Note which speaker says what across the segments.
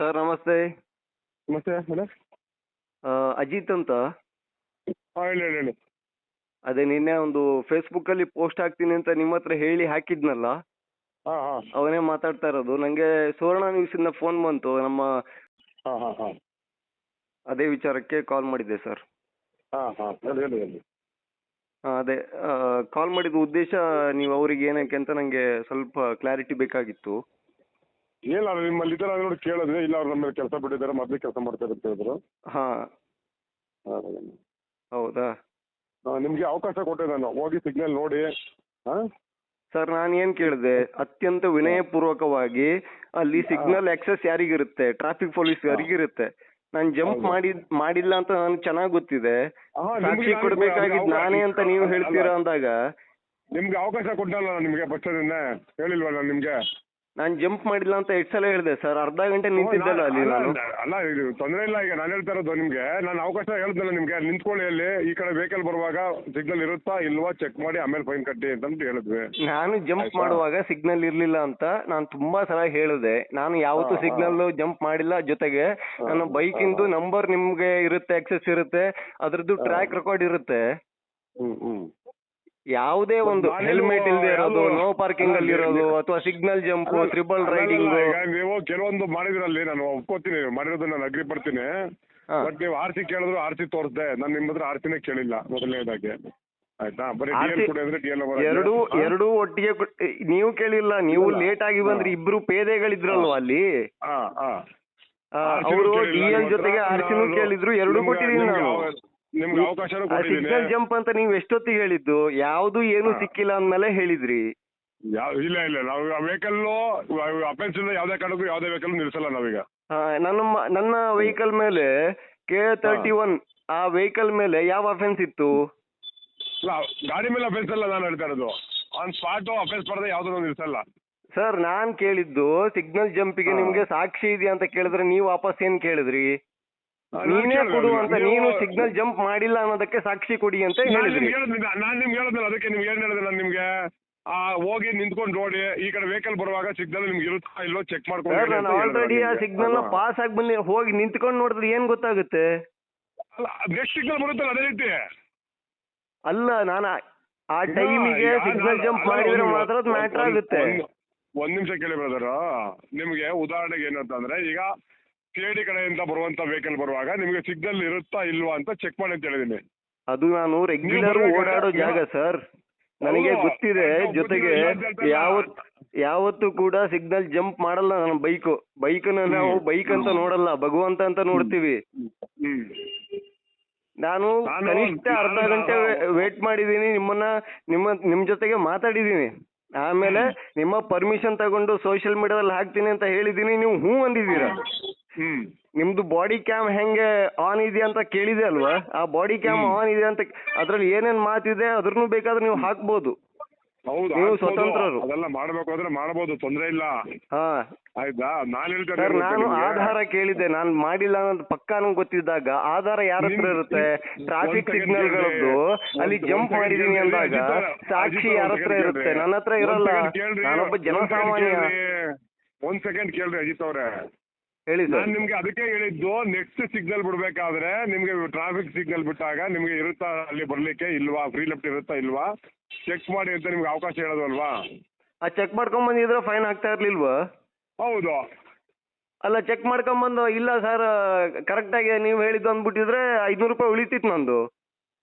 Speaker 1: Sir ನಮಸ್ತೆ.
Speaker 2: ನಮಸ್ತೆ ಹೇಳಿ.
Speaker 1: ಆ, ಅಜಿತ್ ಅಂತ?
Speaker 2: ಹಾಂ ಹೇಳಿ ಹೇಳಿ ಹೇಳಿ.
Speaker 1: ಅದೇ ನಿನ್ನೆ ಒಂದು ಫೇಸ್ಬುಕ್ ಅಲ್ಲಿ ಪೋಸ್ಟ್ ಹಾಕ್ತೀನಿ ಅಂತ ನಿಮ್ಮ ಹತ್ರ ಹೇಳಿ ಹಾಕಿದ್ನಲ್ಲ?
Speaker 2: ಹಾಂ ಹಾಂ.
Speaker 1: ಅವನೇ ಮಾತಾಡ್ತಾ ಇರೋದು. ನಂಗೆ ಸುವರ್ಣ ನ್ಯೂಸಿಂದ ಫೋನ್ ಬಂತು. ನಮ್ಮ
Speaker 2: ಹಾಂ ಹಾಂ ಹಾಂ.
Speaker 1: ಅದೇ ವಿಚಾರಕ್ಕೆ ಕಾಲ್ ಮಾಡಿದ್ದೆ ಸರ್.
Speaker 2: ಹಾಂ ಹಾಂ. ಹೇಳಿ ಹೇಳಿ. ಹೇಳಿ
Speaker 1: ಅದೇ. ಕಾಲ್ ಮಾಡಿದ ಉದ್ದೇಶ ನೀವು ಅವ್ರಿಗೆ ಏನಕ್ಕೆ ಅಂತ ನಂಗೆ ಸ್ವಲ್ಪ ಕ್ಲಾರಿಟಿ ಬೇಕಾಗಿತ್ತು.
Speaker 2: ಇಲ್ಲ ನಿಮ್ಮಲ್ಲಿ ಇದ್ದಾರೆ ನೋಡಿ ಕೇಳಿದ್ರೆ ಇಲ್ಲ ಅವ್ರು ನಮ್ಮ ಕೆಲಸ ಬಿಟ್ಟಿದ್ದಾರೆ ಮೊದಲೇ ಕೆಲಸ ಮಾಡ್ತಾರೆ ಅಂತ ಹೇಳಿದ್ರು.
Speaker 1: ಹಾಂ. ಹೌದಾ?
Speaker 2: ನಿಮಗೆ ಅವಕಾಶ ಕೊಟ್ಟೆ ನಾನು. ಹೋಗಿ ಸಿಗ್ನಲ್ ನೋಡಿ. ಹಾಂ?
Speaker 1: ಸರ್ ನಾನು ಏನು ಕೇಳಿದೆ ಅತ್ಯಂತ ವಿನಯಪೂರ್ವಕವಾಗಿ ಅಲ್ಲಿ ಸಿಗ್ನಲ್ ಆಕ್ಸೆಸ್ ಯಾರಿಗಿರುತ್ತೆ? ಟ್ರಾಫಿಕ್ ಪೊಲೀಸ್ ಯಾರಿಗಿರುತ್ತೆ? ನಾನು ಜಂಪ್ ಮಾಡಿ ಮಾಡಿಲ್ಲ ಅಂತ ನನಗೆ ಚೆನ್ನಾಗಿ ಗೊತ್ತಿದೆ.
Speaker 2: ನಿಮ್ಗೆ
Speaker 1: ಸಾಕ್ಷಿ
Speaker 2: ನಾನು
Speaker 1: ಕೊಡ್ಬೇಕಾಗಿದ್ದು ನಾನೇ ಅಂತ ನೀವು ಹೇಳ್ತೀರಾ ಅಂದಾಗ?
Speaker 2: ನಿಮ್ಗೆ ಅವಕಾಶ ಕೊಟ್ಟಲ್ಲ ನಾನು ನಿಮಗೆ ಹೇಳಿಲ್ವಾ ಹೇಳಿಲ್ವ ನಾನು ನಿಮಗೆ?
Speaker 1: ನಾನು ಜಂಪ್ ಮಾಡಿಲ್ಲ ಅಂತ ಎಷ್ಟು ಸಲ ಹೇಳಿದೆ ಸರ್? ಅರ್ಧ ಗಂಟೆ ನಿಂತಿದ್ದಲ್ಲ ಅಲ್ಲಿ
Speaker 2: ಅಲ್ಲ,
Speaker 1: ನಾನು.
Speaker 2: ಅಲ್ಲ ಇದು ತೊಂದರೆ ಇಲ್ಲ ಈಗ ನಾನು ಹೇಳ್ತಾ ಇರೋದು ನಿಮ್ಗೆ. ನಾನು ಅವಕಾಶ ಹೇಳ್ದಲ್ಲ ನಿಮ್ಗೆ. ನಿಂತ್ಕೊಳ್ಳಿ ಅಲ್ಲಿ. ಈ ಕಡೆ ವೆಹಿಕಲ್ ಬರುವಾಗ ಸಿಗ್ನಲ್ ಇರುತ್ತಾ ಇಲ್ವಾ? ಚೆಕ್ ಮಾಡಿ ಆಮೇಲೆ ಫೈನ್ ಕಟ್ಟಿ ಅಂತ ಹೇಳಿದ್ವಿ.
Speaker 1: ನಾನು ಜಂಪ್ ಮಾಡುವಾಗ ಸಿಗ್ನಲ್ ಇರ್ಲಿಲ್ಲ ಅಂತ ನಾನು ತುಂಬಾ ಸಲ ಹೇಳಿದೆ. ನಾನು ಯಾವತ್ತೂ. ಸಿಗ್ನಲ್ ಜಂಪ್ ಮಾಡಿಲ್ಲ. ಜೊತೆಗೆ ನನ್ನ ಬೈಕಿಂದು ಇಂದು ನಂಬರ್ ನಿಮ್ಗೆ ಇರುತ್ತೆ ಆಕ್ಸೆಸ್ ಇರುತ್ತೆ. ಅದ್ರದ್ದು. ಟ್ರ್ಯಾಕ್ ರೆಕಾರ್ಡ್ ಇರುತ್ತೆ.
Speaker 2: ಹ್ಮ್ ಹ್ಮ್.
Speaker 1: ಯಾವುದೇ ಒಂದು ಹೆಲ್ಮೆಟ್ ಇಲ್ಲದೆ ಇರೋದು ನೋ ಪಾರ್ಕಿಂಗ್ ಅಲ್ಲಿ ಇರೋದು
Speaker 2: ನೀವು-
Speaker 1: ಅಥವಾ ಸಿಗ್ನಲ್ ಜಂಪ್ ತ್ರಿಬಲ್ ರೈಡಿಂಗ್
Speaker 2: ಈಗ ನೀವು ಕೆಲವೊಂದು ಮಾಡಿದ್ರಲ್ಲಿ ನಾನು ಒಪ್ಕೋತೀನಿ ಮಾಡಿರೋದನ್ನ ನಾನು ಅಗ್ರಿ ಪಡ್ತೀನಿ. ಬಟ್ ನೀವು ಆರ್ ಸಿ ಕೇಳಿದ್ರು ಆರ್ ಸಿ ತೋರಿಸ್ದೆ ನಾನು ನಿಮ್ಮ ಹತ್ರ ಆರ್ ಸಿನೇ ಕೇಳಿಲ್ಲ ಮೊದಲನೇದಾಗಿ. ಆಯ್ತಾ? ಬರೀ ಡಿ ಎಲ್
Speaker 1: RC
Speaker 2: ಕೊಡಿ ಅಂದ್ರೆ ಡಿ ಎಲ್
Speaker 1: ಎರಡು ಎರಡು ಒಟ್ಟಿಗೆ ನೀವು ಕೇಳಿಲ್ಲ ನೀವು ಲೇಟ್ ಆಗಿ ಬಂದ್ರಿ ಇಬ್ರು ಪೇದೆಗಳಿದ್ರಲ್ವಾ ಅಲ್ಲಿ?
Speaker 2: ಹಾ ಹಾ.
Speaker 1: ಅವರು ಡಿ ಎಲ್ ಜೊತೆಗೆ ಆರ್ ಸಿನೂ ಕೇಳಿದ್ರು ಎರಡು ಕೊಟ್ಟಿದ್ದೀನಿ ನಾನು.
Speaker 2: ನಿಮ್ಗೆ ಅವಕಾಶನೂ ಕೊಟ್ಟಿದ್ದೀನಿ.
Speaker 1: ಸಿಗ್ನಲ್ ಜಂಪ್ ಅಂತ ನೀವು ಎಷ್ಟೊತ್ತಿಗೆ ಹೇಳಿದ್ದು? ಯಾವುದು ಏನು
Speaker 2: ಹಾ.
Speaker 1: ಸಿಕ್ಕಿಲ್ಲ ಅಂದ್ಮೇಲೆ ಹೇಳಿದ್ರಿ.
Speaker 2: ಯಾವ ಇಲ್ಲ ಇಲ್ಲ ನಾವು ವೆಹಿಕಲ್ ಅಫೆನ್ಸ್ ಯಾವುದೇ ಕಾರಣಕ್ಕೂ ಯಾವುದೇ ವೆಹಿಕಲ್ ನಿಲ್ಸಲ್ಲ ನಾವೀಗ.
Speaker 1: ಆ, ನನ್ನ ಮ- ನನ್ನ ವೆಹಿಕಲ್ ಮೇಲೆ ಕೆ ತರ್ಟಿ ಒನ್ ಆ ವೆಹಿಕಲ್ ಮೇಲೆ ಯಾವ ಅಫೆನ್ಸ್ ಇತ್ತು?
Speaker 2: ಇಲ್ಲ ಗಾಡಿ ಮೇಲೆ ಅಫೆನ್ಸ್ ಅಲ್ಲ ನಾನು ಹೇಳ್ತಾ ಇರೋದು. ಆನ್ ಸ್ಪಾಟ್ ಅಫೆನ್ಸ್ ಪಡೆದ ಯಾವ್ದು ನಿಲ್ಸಲ್ಲ
Speaker 1: ಸರ್ ನಾನ್ ಕೇಳಿದ್ದು ಸಿಗ್ನಲ್ ಜಂಪಿಗೆ
Speaker 2: ಹಾ.
Speaker 1: ನಿಮ್ಗೆ ಸಾಕ್ಷಿ ಇದೆಯಾ ಅಂತ ಕೇಳಿದ್ರೆ ನೀವು ವಾಪಸ್ ಏನ್ ಕೇಳಿದ್ರಿ?
Speaker 2: ನಾನ್
Speaker 1: ಕೊಡು ಅಂತ ನೀನು ಸಿಗ್ನಲ್ ಜಂಪ್ ಮಾಡಿಲ್ಲ ಅನ್ನೋದಕ್ಕೆ ಸಾಕ್ಷಿ ಕೊಡಿ ಅಂತ
Speaker 2: ನಾನ್
Speaker 1: ಹೇಳಿದ್ರಿ.
Speaker 2: ನಿಮ್ಗೆ ಹೇಳಿದ್ನಿಲ್ಲ ನಾನು ನಿಮ್ಗೆ ಹೇಳಿದ್ನಲ್ಲ ಅದಕ್ಕೆ ನಿಮ್ಗೆ ಏನ್ ಹೇಳಿದೆ ನಾನು ನಿಮ್ಗೆ? ಆ ಹೋಗಿ ನಿಂತ್ಕೊಂಡು ನೋಡಿ ಈ ಕಡೆ ವೆಹಿಕಲ್ ಬರುವಾಗ ಸಿಗ್ನಲ್ ನಿಮ್ಗೆ ಇರುತ್ತಾ ಇಲ್ಲೋ ಚೆಕ್ ಮಾಡ್ಕೊಂಡು
Speaker 1: ಸರ್ ನಾನು
Speaker 2: ಅಂತ ಹೇಳಿದೆ
Speaker 1: ಆಲ್ರೆಡಿ ಆ
Speaker 2: ನಿಮ್ಗೆ. ಸಿಗ್ನಲ್ನ?
Speaker 1: ಪಾಸ್ ಆಗಿ ಬಂದಿ ಹೋಗಿ ನಿಂತ್ಕೊಂಡು ನೋಡಿದ್ರೆ ಏನ್ ಗೊತ್ತಾಗುತ್ತೆ?
Speaker 2: ಅಲ್ಲ ನೆಕ್ಸ್ಟ್ ಸಿಗ್ನಲ್ ಬರುತ್ತಲ್ಲ ಅದೇ ರೀತಿ.
Speaker 1: ಅಲ್ಲ ನಾನು ಆ- ಟೈಮಿಗೆ
Speaker 2: ಯಾ-
Speaker 1: ಸಿಗ್ನಲ್
Speaker 2: ನಾನು-
Speaker 1: ಜಂಪ್
Speaker 2: ಅಲ್ಲ,
Speaker 1: ಮಾಡಿದ್ರೆ
Speaker 2: ಒಂದು-
Speaker 1: ಮಾತ್ರ ಮ್ಯಾಟರ್ ಆಗುತ್ತೆ.
Speaker 2: ಒಂದು- ಒಂದ್ ನಿಮಿಷ ಕೇಳಿ ಬ್ರದರ್ ನಿಮ್ಗೆ ಉದಾಹರಣೆಗೆ ಏನಂತಂದ್ರೆ ಈಗ ಐ ಡಿ ಕಡೆಯಿಂದ ಬರುವಂತ ವೆಹಿಕಲ್ ಬರುವಾಗ ನಿಮಗೆ ಸಿಗ್ನಲ್ ಇರುತ್ತಾ ಇಲ್ವಾ ಅಂತ ಚೆಕ್ ಮಾಡಿ ಅಂತ ಹೇಳಿದೀನಿ
Speaker 1: ಅದು ನಾನು ರೆಗ್ಯುಲರ್ ಓಡಾಡೋ ಜಾಗ ಸರ್ ನನಗೆ ಗೊತ್ತಿದೆ ಜೊತೆಗೆ. ಯಾವತ್ ಯಾವತ್ತು ಕೂಡ ಸಿಗ್ನಲ್ ಜಂಪ್ ಮಾಡಲ್ಲ ನನ್ನ ಬೈಕು ಬೈಕನ್ನ ನಾವು ಬೈಕ್ ಅಂತ ನೋಡಲ್ಲ ಭಗವಂತ ಅಂತ ನೋಡ್ತೀವಿ. ನಾನು
Speaker 2: ನಾನು-
Speaker 1: ಕನಿಷ್ಠ ಅರ್ಧ ಗಂಟೆ ವೇಟ್ ಮಾಡಿದೀನಿ ನಿಮ್ಮನ್ನ ನಿಮ್ಮ ನಿಮ್ ಜೊತೆಗೆ ಮಾತಾಡಿದೀನಿ ಆಮೇಲೆ ನಿಮ್ಮ ಪರ್ಮಿಷನ್ ತಗೊಂಡು ಸೋಷಿಯಲ್ ಮೀಡಿಯಾದಲ್ಲಿ ಹಾಕ್ತೀನಿ ಅಂತ ಹೇಳಿದೀನಿ ನೀವು ಹ್ಞೂ ಅಂದಿದ್ದೀರಾ?
Speaker 2: ಹ್ಮ್
Speaker 1: ನಿಮ್ದು ಬಾಡಿ ಕ್ಯಾಮ್ ಹೆಂಗೆ ಆನ್ ಇದೆ ಅಂತ ಕೇಳಿದೆ ಅಲ್ವಾ ಆ ಬಾಡಿ ಕ್ಯಾಮ್. ಆನ್ ಇದೆ ಅಂತ ಅದ್ರಲ್ಲಿ ಏನೇನ್ ಮಾತಿದೆ ಅದ್ರನ್ನು ಬೇಕಾದ್ರೆ ನೀವು ಹಾಕ್ಬೋದು
Speaker 2: ಹೌದು
Speaker 1: ನೀವು. ಸ್ವತಂತ್ರರು.
Speaker 2: ಅದೆಲ್ಲ ಮಾಡ್ಬೇಕು ಅಂದ್ರೆ ಮಾಡಬಹುದು ತೊಂದ್ರೆ ಇಲ್ಲ
Speaker 1: ಹಾ
Speaker 2: ಆಯ್ತಾ ನಾನ್
Speaker 1: ಸರ್ ನಾನು ಆಧಾರ ಕೇಳಿದೆ ನಾನು ಮಾಡಿಲ್ಲ ಅನ್ನೋದು ಪಕ್ಕಾ ನಂಗೆ ಗೊತ್ತಿದ್ದಾಗ ಆಧಾರ ಯಾರ ಹತ್ರ
Speaker 2: ನಿಮ್-
Speaker 1: ಇರುತ್ತೆ ಟ್ರಾಫಿಕ್
Speaker 2: ಸಿಗ್ನಲ್
Speaker 1: ಸಿಗ್ನಲ್ಗಳದ್ದು
Speaker 2: ಕೇಳ್ರಿ.
Speaker 1: ಅಲ್ಲಿ
Speaker 2: ಒಂದ್-
Speaker 1: ಜಂಪ್
Speaker 2: ಒಂದ್ second
Speaker 1: ಮಾಡಿದೀನಿ
Speaker 2: ಕೇಳ್ರಿ.
Speaker 1: ಅಂದಾಗ
Speaker 2: ಅಜಿತ್ ಅವ್ರೆ,
Speaker 1: ಸಾಕ್ಷಿ ಯಾರ ಹತ್ರ ಇರುತ್ತೆ ನನ್ನ ಹತ್ರ. ಇರಲ್ಲ
Speaker 2: ಒಂದ್ second ಕೇಳ್ರಿ.
Speaker 1: ನಾನೊಬ್ಬ
Speaker 2: ಒಂದ್ second
Speaker 1: ಜನಸಾಮಾನ್ಯ
Speaker 2: ಕೇಳ್ರಿ. ಒಂದ್ ಸೆಕೆಂಡ್ ಕೇಳ್ರಿ ಅಜಿತ್ ಅವ್ರೆ
Speaker 1: ಹೇಳಿ ಸರ್.
Speaker 2: ನಾನ್ ನಿಮ್ಗೆ ಅದಕ್ಕೆ ಹೇಳಿದ್ದು ನೆಕ್ಸ್ಟ್ ಸಿಗ್ನಲ್ ಬಿಡ್ಬೇಕಾದ್ರೆ ನಿಮ್ಗೆ ಟ್ರಾಫಿಕ್ ಸಿಗ್ನಲ್ ಬಿಟ್ಟಾಗ ನಿಮ್ಗೆ ಇರುತ್ತಾ ಅಲ್ಲಿ ಬರ್ಲಿಕ್ಕೆ ಇಲ್ವಾ? ಫ್ರೀ ಲೆಫ್ಟ್ ಇರುತ್ತಾ ಇಲ್ವಾ? ಚೆಕ್ ಮಾಡಿ ಅಂತ ನಿಮ್ಗೆ ಅವಕಾಶ ಹೇಳೋದು ಅಲ್ವಾ
Speaker 1: ಆ ಚೆಕ್ ಮಾಡ್ಕೊಂಡ್ ಬಂದಿದ್ರೆ ಫೈನ್ ಆಗ್ತಾ ಇರ್ಲಿಲ್ವಾ?
Speaker 2: ಹೌದು.
Speaker 1: ಅಲ್ಲ ಚೆಕ್ ಮಾಡ್ಕೊಂಬಂದು ಇಲ್ಲ ಸರ್ ಕರೆಕ್ಟ್ ಆಗಿ ನೀವು ಹೇಳಿದ್ದು ಅಂದ್ಬಿಟ್ಟಿದ್ರೆ ಐದ್ನೂರು ರೂಪಾಯಿ ಉಳಿತಿತ್ತು ನಂದು.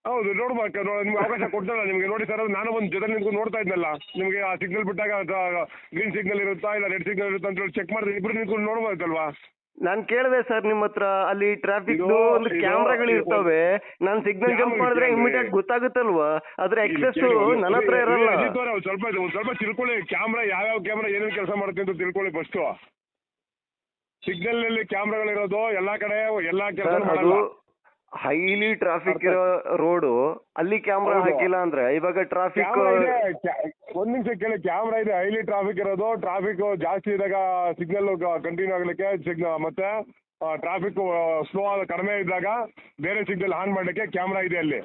Speaker 2: ಹೌದು ನೋಡ್ಬೇಕು ನಿಮ್ಗೆ ಅವಕಾಶ ಕೊಡ್ತಲ್ಲ ನಿಮ್ಗೆ ನೋಡಿ ಸರ್ ನಾನು ಒಂದು ಜೊತೆ ನಿಂತ್ಕೊಂಡು ನೋಡ್ತಾ ಇದ್ನಲ್ಲ ನಿಮ್ಗೆ ಆ ಸಿಗ್ನಲ್ ಬಿಟ್ಟಾಗ ಗ್ರೀನ್ ಸಿಗ್ನಲ್ ಇರುತ್ತಾ ಇಲ್ಲ ರೆಡ್ ಸಿಗ್ನಲ್ ಇರುತ್ತಾ ಅಂತ ಹೇಳಿ ಚೆಕ್ ಮಾಡಿದ್ರೆ ಇಬ್ರು ನಿಂತ್ಕೊಂಡು ನೋಡ್ಬೋದಲ್ವಾ?
Speaker 1: ನಾನ್ ಕೇಳಿದೆ ಸರ್ ನಿಮ್ಮ ಹತ್ರ ಅಲ್ಲಿ ಟ್ರಾಫಿಕ್ ಒಂದು ಕ್ಯಾಮ್ರಾಗಳು ಇರ್ತವೆ ನಾನ್ ಸಿಗ್ನಲ್ ಜಂಪ್ ಮಾಡಿದ್ರೆ? ಇಮಿಡಿಯೇಟ್ ಗೊತ್ತಾಗುತ್ತಲ್ವಾ? ಅದ್ರ ಎಕ್ಸಸ್ ನನ್ನ ಹತ್ರ ಇರಲ್ಲ.
Speaker 2: ಸ್ವಲ್ಪ ಒಂದ್ ಸ್ವಲ್ಪ ತಿಳ್ಕೊಳ್ಳಿ ಕ್ಯಾಮ್ರಾ ಯಾವ್ಯಾವ ಕ್ಯಾಮ್ರಾ ಏನೇನು ಕೆಲಸ ಮಾಡುತ್ತೆ ಅಂತ ತಿಳ್ಕೊಳ್ಳಿ ಫಸ್ಟ್ ಸಿಗ್ನಲ್ನಲ್ಲಿ ಕ್ಯಾಮ್ರಾಗಳಿರೋದು ಎಲ್ಲಾ ಕಡೆ ಎಲ್ಲಾ ಕೆಲಸ
Speaker 1: ಮಾಡೋದು
Speaker 2: ಮಾಡಲ್ಲ.
Speaker 1: ಹೈಲಿ ಟ್ರಾಫಿಕ್ ಇರೋ ರೋಡು ಅಲ್ಲಿ ಕ್ಯಾಮ್ರಾ
Speaker 2: ಹೌದು.
Speaker 1: ಹಾಕಿಲ್ಲ ಅಂದ್ರೆ ಇವಾಗ ಟ್ರಾಫಿಕ್
Speaker 2: ಕ್ಯಾಮ್ರಾ ಇದೆ ಕ್ಯಾ- ಒಂದ್ ನಿಮಿಷ ಕೇಳಿ ಕ್ಯಾಮ್ರಾ ಇದೆ ಹೈಲಿ ಟ್ರಾಫಿಕ್ ಇರೋದು ಟ್ರಾಫಿಕ್ ಜಾಸ್ತಿ ಇದ್ದಾಗ ಸಿಗ್ನಲ್ ಕಂಟಿನ್ಯೂ ಆಗ್ಲಿಕ್ಕೆ ಸಿಗ್ನಲ್ ಮತ್ತೆ ಟ್ರಾಫಿಕ್ ಸ್ಲೋ ಕಡಿಮೆ ಇದ್ದಾಗ ಬೇರೆ ಸಿಗ್ನಲ್ ಆನ್ ಮಾಡ್ಲಿಕ್ಕೆ ಕ್ಯಾಮ್ರಾ ಇದೆ ಅಲ್ಲಿ.